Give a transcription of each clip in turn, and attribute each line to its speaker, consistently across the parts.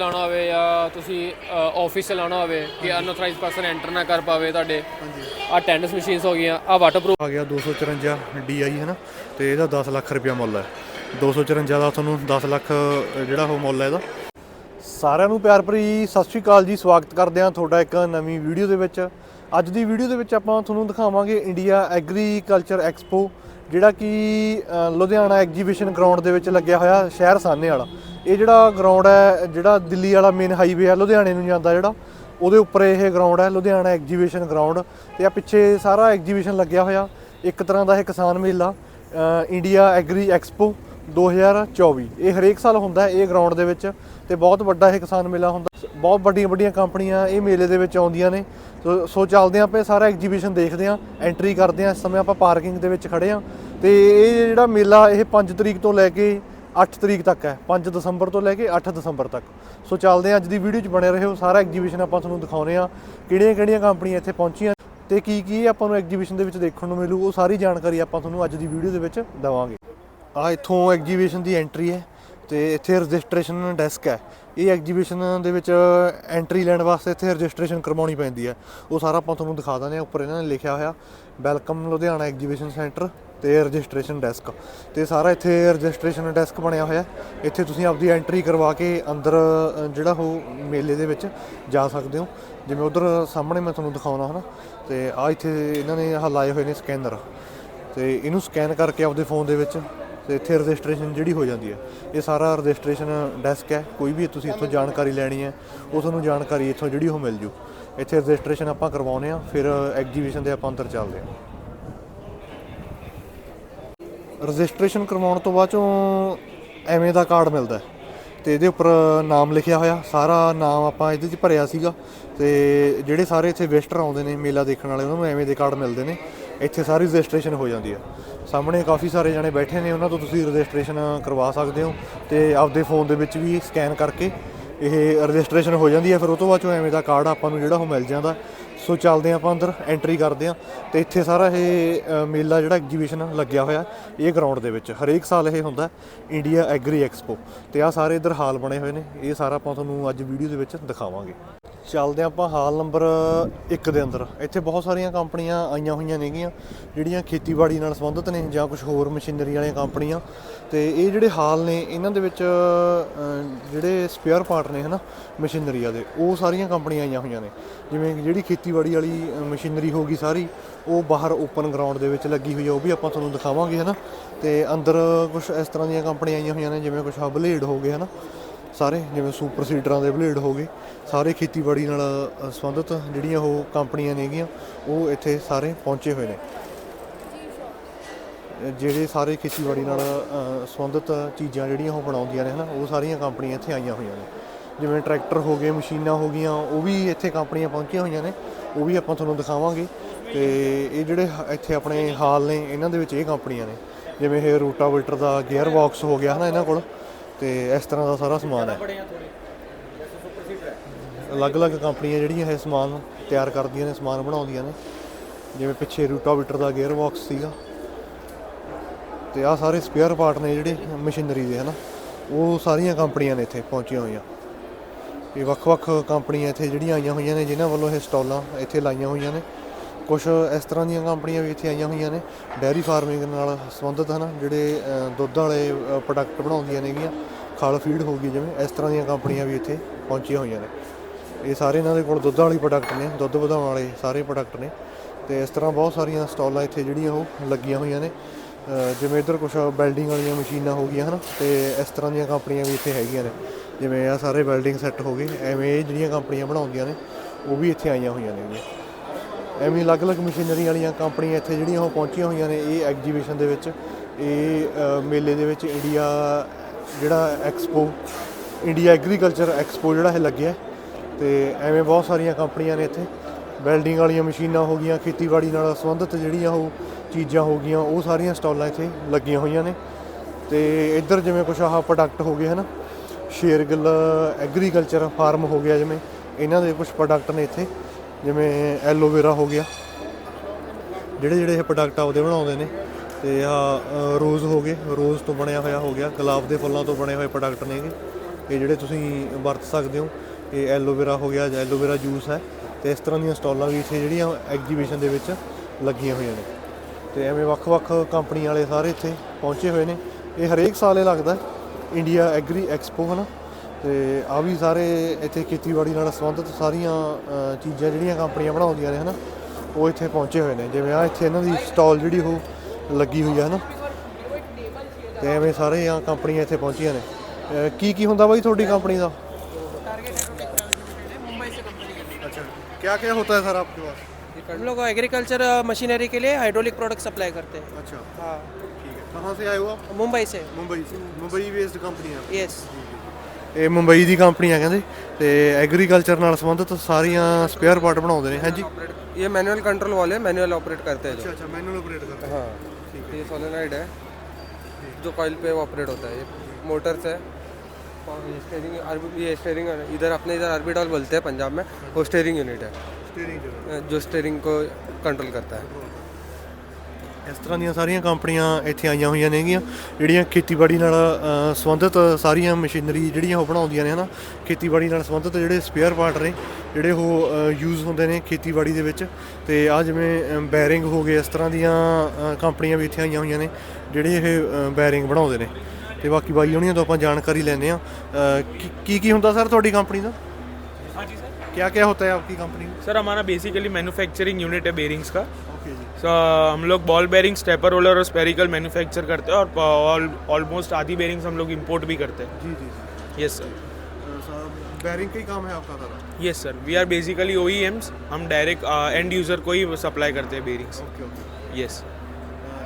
Speaker 1: ਲਾਉਣਾ ਹੋਵੇ ਜਾਂ ਤੁਸੀਂ ਆਫਿਸ ਚਲਾਉਣਾ ਹੋਵੇ ਕਿ ਅਨਆਥੋਰਾਈਜ਼ਡ ਪਰਸਨ ਐਂਟਰ ਨਾ ਕਰ ਪਾਵੇ ਤੁਹਾਡੇ। ਆ ਟੈਨਿਸ ਮਸ਼ੀਨਸ ਹੋ ਗਈਆਂ ਆ ਵਾਟਰਪ੍ਰੂਫ
Speaker 2: ਆ ਗਿਆ 254 DI ਹੈ ਨਾ? ਤੇ ਇਹਦਾ 10 ਲੱਖ ਰੁਪਇਆ ਮੁੱਲ ਹੈ। 254 ਦਾ ਤੁਹਾਨੂੰ 10 ਲੱਖ ਜਿਹੜਾ ਉਹ ਮੁੱਲ ਹੈ ਇਹਦਾ। ਸਾਰਿਆਂ ਨੂੰ ਪਿਆਰ ਭਰੀ ਸਤਿ ਸ਼੍ਰੀ ਅਕਾਲ ਜੀ ਸਵਾਗਤ ਕਰਦੇ ਹਾਂ ਤੁਹਾਡਾ ਇੱਕ ਨਵੀਂ ਵੀਡੀਓ ਦੇ ਵਿੱਚ। ਅੱਜ ਦੀ ਵੀਡੀਓ ਦੇ ਵਿੱਚ ਆਪਾਂ ਤੁਹਾਨੂੰ ਦਿਖਾਵਾਂਗੇ ਇੰਡੀਆ ਐਗਰੀਕਲਚਰ ਐਕਸਪੋ ਜਿਹੜਾ ਕਿ ਲੁਧਿਆਣਾ ਐਗਜੀਬਿਸ਼ਨ ਗਰਾਊਂਡ ਦੇ ਵਿੱਚ ਲੱਗਿਆ ਹੋਇਆ ਸ਼ਹਿਰ ਸਾਹਨੇ ਵਾਲਾ। ਇਹ ਜਿਹੜਾ ਗਰਾਊਂਡ ਹੈ, ਜਿਹੜਾ ਦਿੱਲੀ ਵਾਲਾ ਮੇਨ ਹਾਈਵੇ ਹੈ, ਲੁਧਿਆਣੇ ਨੂੰ ਜਾਂਦਾ ਜਿਹੜਾ, ਉਹਦੇ ਉੱਪਰ ਇਹ ਗਰਾਊਂਡ ਹੈ, ਲੁਧਿਆਣਾ ਐਗਜੀਬਿਸ਼ਨ ਗਰਾਊਂਡ ਤੇ ਆ ਪਿੱਛੇ ਸਾਰਾ ਐਗਜੀਬਿਸ਼ਨ ਲੱਗਿਆ ਹੋਇਆ, ਇੱਕ ਤਰ੍ਹਾਂ ਦਾ ਇਹ ਕਿਸਾਨ ਮੇਲਾ ਇੰਡੀਆ ਐਗਰੀ ਐਕਸਪੋ 2024 ਇਹ ਹਰੇਕ ਸਾਲ ਹੁੰਦਾ ਹੈ, ਇਹ ਗਰਾਊਂਡ ਦੇ ਵਿੱਚ। ਤੇ ਬਹੁਤ ਵੱਡਾ ਇਹ ਕਿਸਾਨ ਮੇਲਾ ਹੁੰਦਾ। ਬਹੁਤ ਵੱਡੀਆਂ ਵੱਡੀਆਂ ਕੰਪਨੀਆਂ ਇਹ ਮੇਲੇ ਦੇ ਵਿੱਚ ਆਉਂਦੀਆਂ ਨੇ। ਸੋ- ਸੋ ਚੱਲਦੇ ਹਾਂ ਆਪਾਂ, ਇਹ ਸਾਰਾ ਐਗਜੀਬਿਸ਼ਨ ਦੇਖਦੇ ਹਾਂ ਐਂਟਰੀ ਕਰਦੇ ਹਾਂ। ਇਸ ਸਮੇਂ ਆਪਾਂ ਪਾਰਕਿੰਗ ਦੇ ਵਿੱਚ ਖੜੇ ਹਾਂ। ਤੇ ਇਹ ਜਿਹੜਾ ਮੇਲਾ, ਇਹ 5 ਤਰੀਕ ਤੋਂ ਲੈ ਕੇ 8 ਤਰੀਕ ਤੱਕ ਹੈ। 5 ਦਸੰਬਰ ਤੋਂ ਲੈ ਕੇ 8 ਦਸੰਬਰ ਤੱਕ। ਸੋ ਚੱਲਦੇ ਹਾਂ, ਅੱਜ ਦੀ ਵੀਡੀਓ 'ਚ ਬਣੇ ਰਹੋ। ਸਾਰਾ ਐਗਜੀਬਿਸ਼ਨ ਆਪਾਂ ਤੁਹਾਨੂੰ ਦਿਖਾਉਨੇ ਆ ਕਿਹੜੀਆਂ ਕਿਹੜੀਆਂ ਕੰਪਨੀਆਂ ਇੱਥੇ ਪਹੁੰਚੀਆਂ ਤੇ ਕੀ ਕੀ ਆਪਾਂ ਨੂੰ ਐਗਜੀਬਿਸ਼ਨ ਦੇ ਵਿੱਚ ਦੇਖਣ ਨੂੰ ਮਿਲੂ, ਉਹ ਸਾਰੀ ਜਾਣਕਾਰੀ ਆਪਾਂ ਤੁਹਾਨੂੰ ਅੱਜ ਦੀ ਵੀਡੀਓ ਦੇ ਵਿੱਚ ਦਵਾਂਗੇ। ਆ ਇੱਥੋਂ ਐਗਜੀਬਿਸ਼ਨ ਦੀ ਐਂਟਰੀ ਹੈ। ਤੇ ਇੱਥੇ ਰਜਿਸਟ੍ਰੇਸ਼ਨ ਡੈਸਕ ਹੈ। ਇਹ ਐਗਜੀਬਿਸ਼ਨ ਦੇ ਵਿੱਚ ਐਂਟਰੀ ਲੈਣ ਵਾਸਤੇ ਇੱਥੇ ਰਜਿਸਟ੍ਰੇਸ਼ਨ ਕਰਵਾਉਣੀ ਪੈਂਦੀ ਹੈ। ਉਹ ਸਾਰਾ ਆਪਾਂ ਤੁਹਾਨੂੰ ਦਿਖਾ ਦਿੰਦੇ ਹਾਂ। ਉੱਪਰ ਇਹਨਾਂ ਨੇ ਲਿਖਿਆ ਹੋਇਆ, ਵੈਲਕਮ ਲੁਧਿਆਣਾ ਐਗਜੀਬਿਸ਼ਨ ਸੈਂਟਰ ਤੇ ਰਜਿਸਟ੍ਰੇਸ਼ਨ ਡੈਸਕ। ਤੇ ਸਾਰਾ ਇੱਥੇ ਰਜਿਸਟ੍ਰੇਸ਼ਨ ਡੈਸਕ ਬਣਿਆ ਹੋਇਆ ਇੱਥੇ ਤੁਸੀਂ ਆਪਦੀ ਐਂਟਰੀ ਕਰਵਾ ਕੇ ਅੰਦਰ ਜਿਹੜਾ ਉਹ ਮੇਲੇ ਦੇ ਵਿੱਚ ਜਾ ਸਕਦੇ ਹੋ। ਜਿਵੇਂ ਉਧਰ ਸਾਹਮਣੇ ਮੈਂ ਤੁਹਾਨੂੰ ਦਿਖਾਉਣਾ ਹਨਾ। ਤੇ ਆ ਇੱਥੇ ਇਹਨਾਂ ਨੇ ਹਲਾਏ ਹੋਏ ਨੇ ਸਕੈਨਰ। ਤੇ ਇਹਨੂੰ ਸਕੈਨ ਕਰਕੇ ਆਪਦੇ ਫੋਨ ਦੇ ਵਿੱਚ ਤੇ ਇੱਥੇ ਰਜਿਸਟ੍ਰੇਸ਼ਨ ਜਿਹੜੀ ਹੋ ਜਾਂਦੀ ਹੈ, ਇਹ ਸਾਰਾ ਰਜਿਸਟ੍ਰੇਸ਼ਨ ਡੈਸਕ ਹੈ, ਕੋਈ ਵੀ ਤੁਸੀਂ ਇੱਥੋਂ ਜਾਣਕਾਰੀ ਲੈਣੀ ਹੈ, ਉਹ ਤੁਹਾਨੂੰ ਜਾਣਕਾਰੀ ਇੱਥੋਂ ਜਿਹੜੀ ਉਹ ਮਿਲ ਜੂ। ਇੱਥੇ ਰਜਿਸਟ੍ਰੇਸ਼ਨ ਆਪਾਂ ਕਰਵਾਉਨੇ ਆ ਫਿਰ ਐਗਜੀਬਿਸ਼ਨ ਦੇ ਆਪਾਂ ਅੰਦਰ ਚੱਲਦੇ ਹਾਂ। ਰਜਿਸਟ੍ਰੇਸ਼ਨ ਕਰਵਾਉਣ ਤੋਂ ਬਾਅਦ ਚੋਂ ਐਵੇਂ ਦਾ ਕਾਰਡ ਮਿਲਦਾ ਹੈ। ਤੇ ਇਹਦੇ ਉੱਪਰ ਨਾਮ ਲਿਖਿਆ ਹੋਇਆ, ਸਾਰਾ ਨਾਮ ਆਪਾਂ ਇਹਦੇ 'ਚ ਭਰਿਆ ਸੀਗਾ। ਤੇ ਜਿਹੜੇ ਸਾਰੇ ਇੱਥੇ ਵਿਜ਼ਟਰ ਆਉਂਦੇ ਨੇ, ਮੇਲਾ ਦੇਖਣ ਵਾਲੇ, ਉਹਨਾਂ ਨੂੰ ਐਵੇਂ ਦੇ ਕਾਰਡ ਮਿਲਦੇ ਨੇ। ਇੱਥੇ ਸਾਰੀ ਰਜਿਸਟ੍ਰੇਸ਼ਨ ਹੋ ਜਾਂਦੀ ਹੈ। ਸਾਹਮਣੇ ਕਾਫੀ ਸਾਰੇ ਜਣੇ ਬੈਠੇ ਨੇ, ਉਹਨਾਂ ਤੋਂ ਤੁਸੀਂ ਰਜਿਸਟ੍ਰੇਸ਼ਨ ਕਰਵਾ ਸਕਦੇ ਹੋ ਤੇ ਆਪਦੇ ਫੋਨ ਦੇ ਵਿੱਚ ਵੀ ਸਕੈਨ ਕਰਕੇ ਇਹ ਰਜਿਸਟ੍ਰੇਸ਼ਨ ਹੋ ਜਾਂਦੀ ਹੈ, ਫਿਰ ਉਹ ਤੋਂ ਬਾਅਦ ਚੋਂ ਐਵੇਂ ਦਾ ਕਾਰਡ ਆਪਾਂ ਨੂੰ ਜਿਹੜਾ ਉਹ ਮਿਲ ਜਾਂਦਾ। ਸੋ ਚੱਲਦੇ ਹਾਂ ਆਪਾਂ ਅੰਦਰ ਐਂਟਰੀ ਕਰਦੇ ਹਾਂ ਤੇ ਇੱਥੇ ਸਾਰਾ ਇਹ ਮੇਲਾ ਜਿਹੜਾ ਐਗਜੀਬਿਸ਼ਨ ਲੱਗਿਆ ਹੋਇਆ ਇਹ ਗਰਾਊਂਡ ਦੇ ਵਿੱਚ। ਹਰੇਕ ਸਾਲ ਇਹ ਹੁੰਦਾ ਇੰਡੀਆ ਐਗਰੀ ਐਕਸਪੋ ਤੇ ਆ ਸਾਰੇ ਇਧਰ ਹਾਲ ਬਣੇ ਹੋਏ ਨੇ, ਇਹ ਸਾਰਾ ਆਪਾਂ ਤੁਹਾਨੂੰ ਅੱਜ ਵੀਡੀਓ ਦੇ ਵਿੱਚ ਦਿਖਾਵਾਂਗੇ। ਚੱਲਦੇ ਹਾਂ ਆਪਾਂ ਹਾਲ ਨੰਬਰ 1 ਦੇ ਅੰਦਰ। ਇੱਥੇ ਬਹੁਤ ਸਾਰੀਆਂ ਕੰਪਨੀਆਂ ਆਈਆਂ ਹੋਈਆਂ ਨੇਗੀਆਂ, ਜਿਹੜੀਆਂ ਖੇਤੀਬਾੜੀ ਨਾਲ ਸੰਬੰਧਿਤ ਨੇ ਜਾਂ ਕੁਝ ਹੋਰ ਮਸ਼ੀਨਰੀ ਵਾਲੀਆਂ ਕੰਪਨੀਆਂ। ਤੇ ਇਹ ਜਿਹੜੇ ਹਾਲ ਨੇ, ਇਹਨਾਂ ਦੇ ਵਿੱਚ ਜਿਹੜੇ ਸਪੇਅਰ ਪਾਰਟ ਨੇ ਹਨਾ, ਮਸ਼ੀਨਰੀਆਂ ਦੇ, ਉਹ ਸਾਰੀਆਂ ਕੰਪਨੀਆਂ ਆਈਆਂ ਹੋਈਆਂ ਨੇ। ਜਿਵੇਂ ਜਿਹੜੀ ਜਿਹੜੀ ਖੇਤੀਬਾੜੀ ਵਾਲੀ ਮਸ਼ੀਨਰੀ ਹੋ ਗਈ ਸਾਰੀ, ਉਹ ਬਾਹਰ ਓਪਨ ਗਰਾਊਂਡ ਦੇ ਵਿੱਚ ਲੱਗੀ ਹੋਈ ਆ, ਉਹ ਵੀ ਆਪਾਂ ਤੁਹਾਨੂੰ ਦਿਖਾਵਾਂਗੇ, ਹਨਾ? ਤੇ ਅੰਦਰ ਕੁਝ ਇਸ ਤਰ੍ਹਾਂ ਦੀਆਂ ਕੰਪਨੀਆਂ ਆਈਆਂ ਹੋਈਆਂ ਨੇ, ਜਿਵੇਂ ਕੁਝ ਬਲੇਡ ਹੋ ਗਏ, ਹਨਾ? ਸਾਰੇ, ਜਿਵੇਂ ਸੁਪਰ ਸੀਡਰਾਂ ਦੇ ਬਲੇਡ ਹੋ ਗਏ, ਸਾਰੇ ਖੇਤੀਬਾੜੀ ਨਾਲ ਸੰਬੰਧਿਤ ਜਿਹੜੀਆਂ ਉਹ ਕੰਪਨੀਆਂ ਨੇਗੀਆਂ, ਉਹ ਇੱਥੇ ਸਾਰੇ ਪਹੁੰਚੇ ਹੋਏ ਨੇ। ਜਿਹੜੇ ਸਾਰੇ ਖੇਤੀਬਾੜੀ ਨਾਲ ਸੰਬੰਧਿਤ ਚੀਜ਼ਾਂ ਜਿਹੜੀਆਂ ਉਹ ਬਣਾਉਂਦੀਆਂ ਨੇ, ਹਨਾ? ਉਹ ਸਾਰੀਆਂ ਕੰਪਨੀਆਂ ਇੱਥੇ ਆਈਆਂ ਹੋਈਆਂ ਨੇ। ਜਿਵੇਂ ਟਰੈਕਟਰ ਹੋ ਗਏ, ਮਸ਼ੀਨਾਂ ਹੋ ਗਈਆਂ, ਉਹ ਵੀ ਇੱਥੇ ਕੰਪਨੀਆਂ ਪਹੁੰਚੀਆਂ ਹੋਈਆਂ ਨੇ। ਉਹ ਵੀ ਆਪਾਂ ਤੁਹਾਨੂੰ ਦਿਖਾਵਾਂਗੇ। ਤੇ ਇਹ ਜਿਹੜੇ ਇੱਥੇ ਆਪਣੇ ਹਾਲ ਨੇ, ਇਹਨਾਂ ਦੇ ਵਿੱਚ ਇਹ ਕੰਪਨੀਆਂ ਨੇ। ਜਿਵੇਂ ਇਹ ਰੂਟਾਵੇਟਰ ਦਾ ਗੇਅਰ ਬਾਕਸ ਹੋ ਗਿਆ ਹਨਾ ਇਹਨਾਂ ਕੋਲ। ਤੇ ਇਸ ਤਰ੍ਹਾਂ ਦਾ ਸਾਰਾ ਸਮਾਨ ਹੈ। ਅਲੱਗ-ਅਲੱਗ ਕੰਪਨੀਆਂ ਜਿਹੜੀਆਂ ਇਹ ਸਮਾਨ ਤਿਆਰ ਕਰਦੀਆਂ ਨੇ, ਸਮਾਨ ਬਣਾਉਂਦੀਆਂ ਨੇ। ਜਿਵੇਂ ਪਿੱਛੇ ਰੂਟਾਵੇਟਰ ਦਾ ਗੇਅਰ ਬਾਕਸ ਸੀਗਾ। ਤੇ ਆ ਸਾਰੇ ਸਪੇਅਰ ਪਾਰਟ ਨੇ ਜਿਹੜੇ ਮਸ਼ੀਨਰੀ ਦੇ ਹਨਾ। ਉਹ ਸਾਰੀਆਂ ਕੰਪਨੀਆਂ ਨੇ ਇੱਥੇ ਪਹੁੰਚੀਆਂ ਹੋਈਆਂ। ਇਹ ਵੱਖ-ਵੱਖ ਕੰਪਨੀਆਂ ਇੱਥੇ ਜਿਹੜੀਆਂ ਆਈਆਂ ਹੋਈਆਂ ਨੇ, ਜਿਨ੍ਹਾਂ ਵੱਲੋਂ ਇਹ ਸਟਾਲਾਂ ਇੱਥੇ ਲਾਈਆਂ ਹੋਈਆਂ ਨੇ। ਕੁਝ ਇਸ ਤਰ੍ਹਾਂ ਦੀਆਂ ਕੰਪਨੀਆਂ ਵੀ ਇੱਥੇ ਆਈਆਂ ਹੋਈਆਂ ਨੇ। ਡੈਰੀ ਫਾਰਮਿੰਗ ਨਾਲ ਸੰਬੰਧਿਤ ਹਨ, ਜਿਹੜੇ ਦੁੱਧ ਵਾਲੇ ਪ੍ਰੋਡਕਟ ਬਣਾਉਂਦੀਆਂ ਨੇਗੀਆਂ। ਖਲ ਫੀਡ ਹੋ ਗਈ ਜਿਵੇਂ, ਇਸ ਤਰ੍ਹਾਂ ਦੀਆਂ ਕੰਪਨੀਆਂ ਵੀ ਇੱਥੇ ਪਹੁੰਚੀਆਂ ਹੋਈਆਂ ਨੇ। ਇਹ ਸਾਰੇ ਇਹਨਾਂ ਦੇ ਕੋਲ ਦੁੱਧ ਵਾਲੇ ਪ੍ਰੋਡਕਟ ਨੇ, ਦੁੱਧ ਵਧਾਉਣ ਵਾਲੇ ਸਾਰੇ ਪ੍ਰੋਡਕਟ ਨੇ। ਤੇ ਇਸ ਤਰ੍ਹਾਂ ਬਹੁਤ ਸਾਰੀਆਂ ਸਟਾਲਾਂ ਇੱਥੇ ਜਿਹੜੀਆਂ ਉਹ ਲੱਗੀਆਂ ਹੋਈਆਂ ਨੇ। ਜਿਵੇਂ ਇੱਧਰ ਕੁਝ ਵੈਲਡਿੰਗ ਵਾਲੀਆਂ ਮਸ਼ੀਨਾਂ ਹੋ ਗਈਆਂ ਹਨ, ਤੇ ਇਸ ਤਰ੍ਹਾਂ ਦੀਆਂ ਕੰਪਨੀਆਂ ਵੀ ਇੱਥੇ ਹੈਗੀਆਂ ਨੇ। ਜਿਵੇਂ ਆ ਸਾਰੇ ਵੈਲਡਿੰਗ ਸੈੱਟ ਹੋ ਗਏ, ਐਵੇਂ ਇਹ ਜਿਹੜੀਆਂ ਕੰਪਨੀਆਂ ਬਣਾਉਂਦੀਆਂ ਨੇ, ਉਹ ਵੀ ਇੱਥੇ ਆਈਆਂ ਹੋਈਆਂ ਨੇ ਐਵੇਂ ਅਲੱਗ-ਅਲੱਗ ਮਸ਼ੀਨਰੀ ਵਾਲੀਆਂ ਕੰਪਨੀਆਂ ਇੱਥੇ ਜਿਹੜੀਆਂ ਉਹ ਪਹੁੰਚੀਆਂ ਹੋਈਆਂ ਨੇ ਇਹ ਐਗਜੀਬਿਸ਼ਨ ਦੇ ਵਿੱਚ, ਇਹ ਮੇਲੇ ਦੇ ਵਿੱਚ ਇੰਡੀਆ, ਜਿਹੜਾ ਐਕਸਪੋ ਇੰਡੀਆ ਐਗਰੀਕਲਚਰ ਐਕਸਪੋ ਜਿਹੜਾ ਇਹ ਲੱਗਿਆ। ਤੇ ਐਵੇਂ ਬਹੁਤ ਸਾਰੀਆਂ ਕੰਪਨੀਆਂ ਨੇ ਇੱਥੇ। ਵੈਲਡਿੰਗ ਵਾਲੀਆਂ ਮਸ਼ੀਨਾਂ ਹੋ ਗਈਆਂ, ਖੇਤੀਬਾੜੀ ਨਾਲ ਸੰਬੰਧਿਤ ਜਿਹੜੀਆਂ ਉਹ ਚੀਜ਼ਾਂ ਹੋ ਗਈਆਂ, ਉਹ ਸਾਰੀਆਂ ਸਟਾਲਾਂ ਇੱਥੇ ਲੱਗੀਆਂ ਹੋਈਆਂ ਨੇ। ਤੇ ਇੱਧਰ ਜਿਵੇਂ ਕੁਝ ਆਹ ਪ੍ਰੋਡਕਟ ਹੋ ਗਏ, ਹਨ? ਸ਼ੇਰਗਿੱਲ ਐਗਰੀਕਲਚਰ ਫਾਰਮ ਹੋ ਗਿਆ ਜਿਵੇਂ, ਇਹਨਾਂ ਦੇ ਕੁਝ ਪ੍ਰੋਡਕਟ ਨੇ ਇੱਥੇ, ਜਿਵੇਂ ਐਲੋਵੇਰਾ ਹੋ ਗਿਆ। ਜਿਹੜੇ ਜਿਹੜੇ ਇਹ ਪ੍ਰੋਡਕਟ ਆਪਦੇ ਬਣਾਉਂਦੇ ਨੇ, ਤੇ ਆ ਰੋਜ਼ ਹੋ ਗਏ ਰੋਜ਼ ਤੋਂ ਬਣਿਆ ਹੋਇਆ ਹੋ ਗਿਆ, ਗੁਲਾਬ ਦੇ ਫੁੱਲਾਂ ਤੋਂ ਬਣੇ ਹੋਏ ਪ੍ਰੋਡਕਟ ਨੇਗੇ ਇਹ। ਜਿਹੜੇ ਤੁਸੀਂ ਵਰਤ ਸਕਦੇ ਹੋ, ਇਹ ਐਲੋਵੇਰਾ ਹੋ ਗਿਆ ਜਾਂ ਐਲੋਵੇਰਾ ਜੂਸ ਹੈ, ਤੇ ਇਸ ਤਰ੍ਹਾਂ ਦੀਆਂ ਸਟਾਲਾਂ ਵੀ ਇੱਥੇ ਜਿਹੜੀਆਂ ਐਗਜੀਬਿਸ਼ਨ ਦੇ ਵਿੱਚ ਲੱਗੀਆਂ ਹੋਈਆਂ ਨੇ। ਤੇ ਐਵੇਂ ਵੱਖ-ਵੱਖ ਕੰਪਨੀ ਵਾਲੇ ਸਾਰੇ ਇੱਥੇ ਪਹੁੰਚੇ ਹੋਏ ਨੇ। ਇਹ ਹਰੇਕ ਸਾਲ ਇਹ ਲੱਗਦਾ ਇੰਡੀਆ ਐਗਰੀ ਐਕਸਪੋ ਹਨਾ ਤੇ ਆ ਵੀ ਸਾਰੇ ਇੱਥੇ ਖੇਤੀਬਾੜੀ ਨਾਲ ਸੰਬੰਧਿਤ ਸਾਰੀਆਂ ਅ, ਚੀਜ਼ਾਂ ਜਿਹੜੀਆਂ ਕੰਪਨੀਆਂ ਬਣਾਉਂਦੀਆਂ ਨੇ ਹਨਾ ਉਹ ਇੱਥੇ ਪਹੁੰਚੇ ਹੋਏ ਨੇ ਜਿਵੇਂ ਆ ਇੱਥੇ ਇਹਨਾਂ ਦੀ ਸਟਾਲ ਜਿਹੜੀ ਉਹ ਲੱਗੀ ਹੋਈ ਹੈ ਹਨਾ ਤੇ ਐਵੇਂ ਸਾਰੇ ਆ ਕੰਪਨੀਆਂ ਇੱਥੇ ਪਹੁੰਚੀਆਂ ਨੇ ਅ, ਕੀ ਕੀ ਹੁੰਦਾ ਬਾਈ ਤੁਹਾਡੀ ਕੰਪਨੀ ਦਾ अच्छा क्या क्या होता है सर आपके पास
Speaker 3: हम लोग एग्रीकल्चर मशीनरी के लिए हाइड्रोलिक प्रोडक्ट सप्लाई करते हैं
Speaker 2: अच्छा
Speaker 3: हाँ
Speaker 2: ठीक है कहाँ से आए हो आप
Speaker 3: मुंबई से
Speaker 2: मुंबई से मुंबई बेस्ड ਕੰਪਨੀ ਹੈ
Speaker 3: यस
Speaker 2: ਇਹ ਮੁੰਬਈ ਦੀ ਕੰਪਨੀ ਆ ਕਹਿੰਦੇ ਤੇ ਐਗਰੀਕਲਚਰ ਨਾਲ ਸੰਬੰਧਿਤ ਸਾਰੀਆਂ ਸਪੇਅਰ ਪਾਰਟ ਬਣਾਉਂਦੇ ਨੇ ਹਾਂਜੀ
Speaker 4: ये मैनुअल कंट्रोल वाले मैनुअल ऑपरेट करते हैं जो
Speaker 2: ਅੱਛਾ ਮੈਨੂਅਲ ਆਪਰੇਟ ਕਰਦੇ
Speaker 4: हाँ ये सोलेनाइड है जो कॉइल पे ऑपरेट होता है ये मोटर से और ये स्टेयरिंग ये स्टेयरिंग इधर अपने इधर आर्बिटॉल बोलते हैं पंजाब में वो स्टेयरिंग यूनिट है
Speaker 2: ਸਟੀਅਰਿੰਗ
Speaker 4: जो स्टेयरिंग को कंट्रोल करता है
Speaker 2: ਇਸ ਤਰ੍ਹਾਂ ਦੀਆਂ ਸਾਰੀਆਂ ਕੰਪਨੀਆਂ ਇੱਥੇ ਆਈਆਂ ਹੋਈਆਂ ਨੇਗੀਆਂ ਜਿਹੜੀਆਂ ਖੇਤੀਬਾੜੀ ਨਾਲ ਅ, ਸੰਬੰਧਿਤ ਸਾਰੀਆਂ ਮਸ਼ੀਨਰੀ ਜਿਹੜੀਆਂ ਉਹ ਬਣਾਉਂਦੀਆਂ ਨੇ ਹਨਾ ਖੇਤੀਬਾੜੀ ਨਾਲ ਸੰਬੰਧਿਤ ਜਿਹੜੇ ਸਪੇਅਰ ਪਾਰਟ ਨੇ ਜਿਹੜੇ ਉਹ ਯੂਜ਼ ਹੁੰਦੇ ਨੇ ਖੇਤੀਬਾੜੀ ਦੇ ਵਿੱਚ ਤੇ ਆ ਜਿਵੇਂ ਬੈਰਿੰਗ ਹੋ ਗਏ ਇਸ ਤਰ੍ਹਾਂ ਦੀਆਂ ਅ, ਕੰਪਨੀਆਂ ਵੀ ਇੱਥੇ ਆਈਆਂ ਹੋਈਆਂ ਨੇ ਜਿਹੜੇ ਇਹ ਬੈਰਿੰਗ ਬਣਾਉਂਦੇ ਨੇ ਤੇ ਬਾਕੀ ਬਾਈ ਹੋਣੀਆਂ ਤੋਂ ਆਪਾਂ ਜਾਣਕਾਰੀ ਲੈਂਦੇ ਆ ਕੀ ਕੀ ਹੁੰਦਾ ਸਰ ਤੁਹਾਡੀ ਕੰਪਨੀ ਦਾ
Speaker 5: हाँ जी सर
Speaker 2: क्या क्या होता है आपकी कंपनी में
Speaker 5: सर हमारा बेसिकली मैन्युफैक्चरिंग यूनिट है बेरिंग्स का
Speaker 2: जी.
Speaker 5: हम लोग बॉल बेरिंग स्टेपर रोलर और स्पेरिकल मैन्युफैक्चर करते हैं और ऑलमोस्ट आधी बेरिंग्स हम लोग इम्पोर्ट भी करते हैं.
Speaker 2: जी जी
Speaker 5: यस सर
Speaker 2: बैरिंग का ही काम है आपका सारा?
Speaker 5: Yes sir we are basically ओ हम डायरेक्ट एंड यूज़र को ही सप्लाई करते हैं बेरिंग्स
Speaker 2: ओके ओके
Speaker 5: यस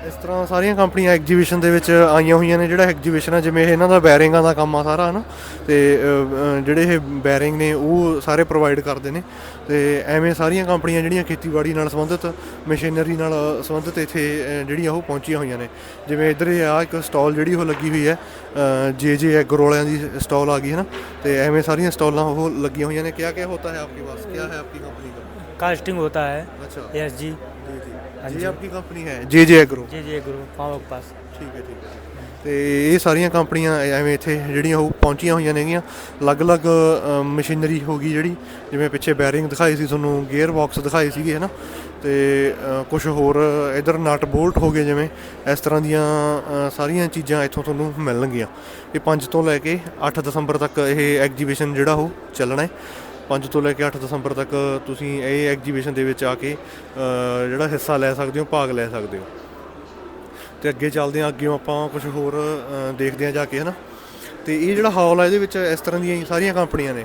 Speaker 2: ਇਸ ਤਰ੍ਹਾਂ ਸਾਰੀਆਂ ਕੰਪਨੀਆਂ ਐਗਜੀਬਿਸ਼ਨ ਦੇ ਵਿੱਚ ਆਈਆਂ ਹੋਈਆਂ ਨੇ ਜਿਹੜਾ ਐਗਜੀਬਿਸ਼ਨ ਆ ਜਿਵੇਂ ਇਹਨਾਂ ਦਾ ਬੈਰਿੰਗਾਂ ਦਾ ਕੰਮ ਆ ਸਾਰਾ ਹਨਾ? ਤੇ ਜਿਹੜੇ ਇਹ ਬੈਰਿੰਗ ਨੇ ਉਹ ਸਾਰੇ ਪ੍ਰੋਵਾਈਡ ਕਰਦੇ ਨੇ। ਤੇ ਐਵੇਂ ਸਾਰੀਆਂ ਕੰਪਨੀਆਂ ਜਿਹੜੀਆਂ ਖੇਤੀਬਾੜੀ ਨਾਲ ਸੰਬੰਧਿਤ ਮਸ਼ੀਨਰੀ ਨਾਲ ਸੰਬੰਧਿਤ ਇੱਥੇ ਜਿਹੜੀਆਂ ਉਹ ਪਹੁੰਚੀਆਂ ਹੋਈਆਂ ਨੇ। ਜਿਵੇਂ ਇੱਧਰ ਇਹ ਆ ਇੱਕ ਸਟਾਲ ਜਿਹੜੀ ਉਹ ਲੱਗੀ ਹੋਈ ਹੈ ਜੇ ਜੇ ਐਗਰ ਵਾਲਿਆਂ ਦੀ ਸਟਾਲ ਆ ਗਈ ਹੈ ਨਾ ਤੇ ਐਵੇਂ ਸਾਰੀਆਂ ਸਟਾਲਾਂ ਉਹ ਲੱਗੀਆਂ ਹੋਈਆਂ ਨੇ। ਕਿਆ ਕਿਆ ਹੁੰਦਾ ਹੈ ਆਪਕੀ ਪਾਸ? ਕਿਆ ਹੈ ਆਪਕੀ ਕੰਪਨੀ ਦਾ?
Speaker 6: ਕਾਸਟਿੰਗ
Speaker 2: ਹੁੰਦਾ
Speaker 6: ਹੈ ਅੱਛਾ।
Speaker 2: ਯੈਸ ਜੀ। ये आपकी कंपनी है जे जे एग्रो
Speaker 6: जी जी गुरु पाओ के पास
Speaker 2: ਠੀਕ ਹੈ ਠੀਕ ਹੈ ਤੇ ਇਹ ਸਾਰੀਆਂ ਕੰਪਨੀਆਂ ਐਵੇਂ ਇੱਥੇ ਜਿਹੜੀਆਂ ਉਹ ਪਹੁੰਚੀਆਂ ਹੋਈਆਂ ਨੇਗੀਆਂ ਅਲੱਗ-ਅਲੱਗ ਅ, ਮਸ਼ੀਨਰੀ ਹੋ ਗਈ ਜਿਹੜੀ ਜਿਵੇਂ ਪਿੱਛੇ ਬੈਰਿੰਗ ਦਿਖਾਈ ਸੀ ਤੁਹਾਨੂੰ ਗੇਅਰ ਬਾਕਸ ਦਿਖਾਏ ਸੀਗੇ ਹਨਾ ਤੇ ਕੁਝ ਹੋਰ ਇਧਰ ਨਟ ਬੋਲਟ ਹੋ ਗਏ ਜਿਵੇਂ ਇਸ ਤਰ੍ਹਾਂ ਦੀਆਂ ਅ, ਸਾਰੀਆਂ ਚੀਜ਼ਾਂ ਇੱਥੋਂ ਤੁਹਾਨੂੰ ਮਿਲਣਗੀਆਂ ਇਹ 5 ਤੋਂ ਲੈ ਕੇ 8 ਦਸੰਬਰ ਤੱਕ ਇਹ ਐਗਜੀਬਿਸ਼ਨ ਜਿਹੜਾ ਉਹ ਚੱਲਣਾ ਹੈ 5 ਤੋਂ ਲੈ ਕੇ 8 ਦਸੰਬਰ ਤੱਕ ਤੁਸੀਂ ਇਹ ਐਗਜੀਬਿਸ਼ਨ ਦੇ ਵਿੱਚ ਆ ਕੇ ਜਿਹੜਾ ਹਿੱਸਾ ਲੈ ਸਕਦੇ ਹੋ, ਭਾਗ ਲੈ ਸਕਦੇ ਹੋ। ਤੇ ਅੱਗੇ ਚੱਲਦੇ ਹਾਂ ਅੱਗੇ ਆਪਾਂ ਕੁਝ ਹੋਰ ਦੇਖਦੇ ਹਾਂ ਜਾ ਕੇ, ਹਨਾ? ਤੇ ਇਹ ਜਿਹੜਾ ਹਾਲ ਹੈ ਇਹਦੇ ਵਿੱਚ ਇਸ ਤਰ੍ਹਾਂ ਦੀਆਂ ਸਾਰੀਆਂ ਕੰਪਨੀਆਂ ਨੇ,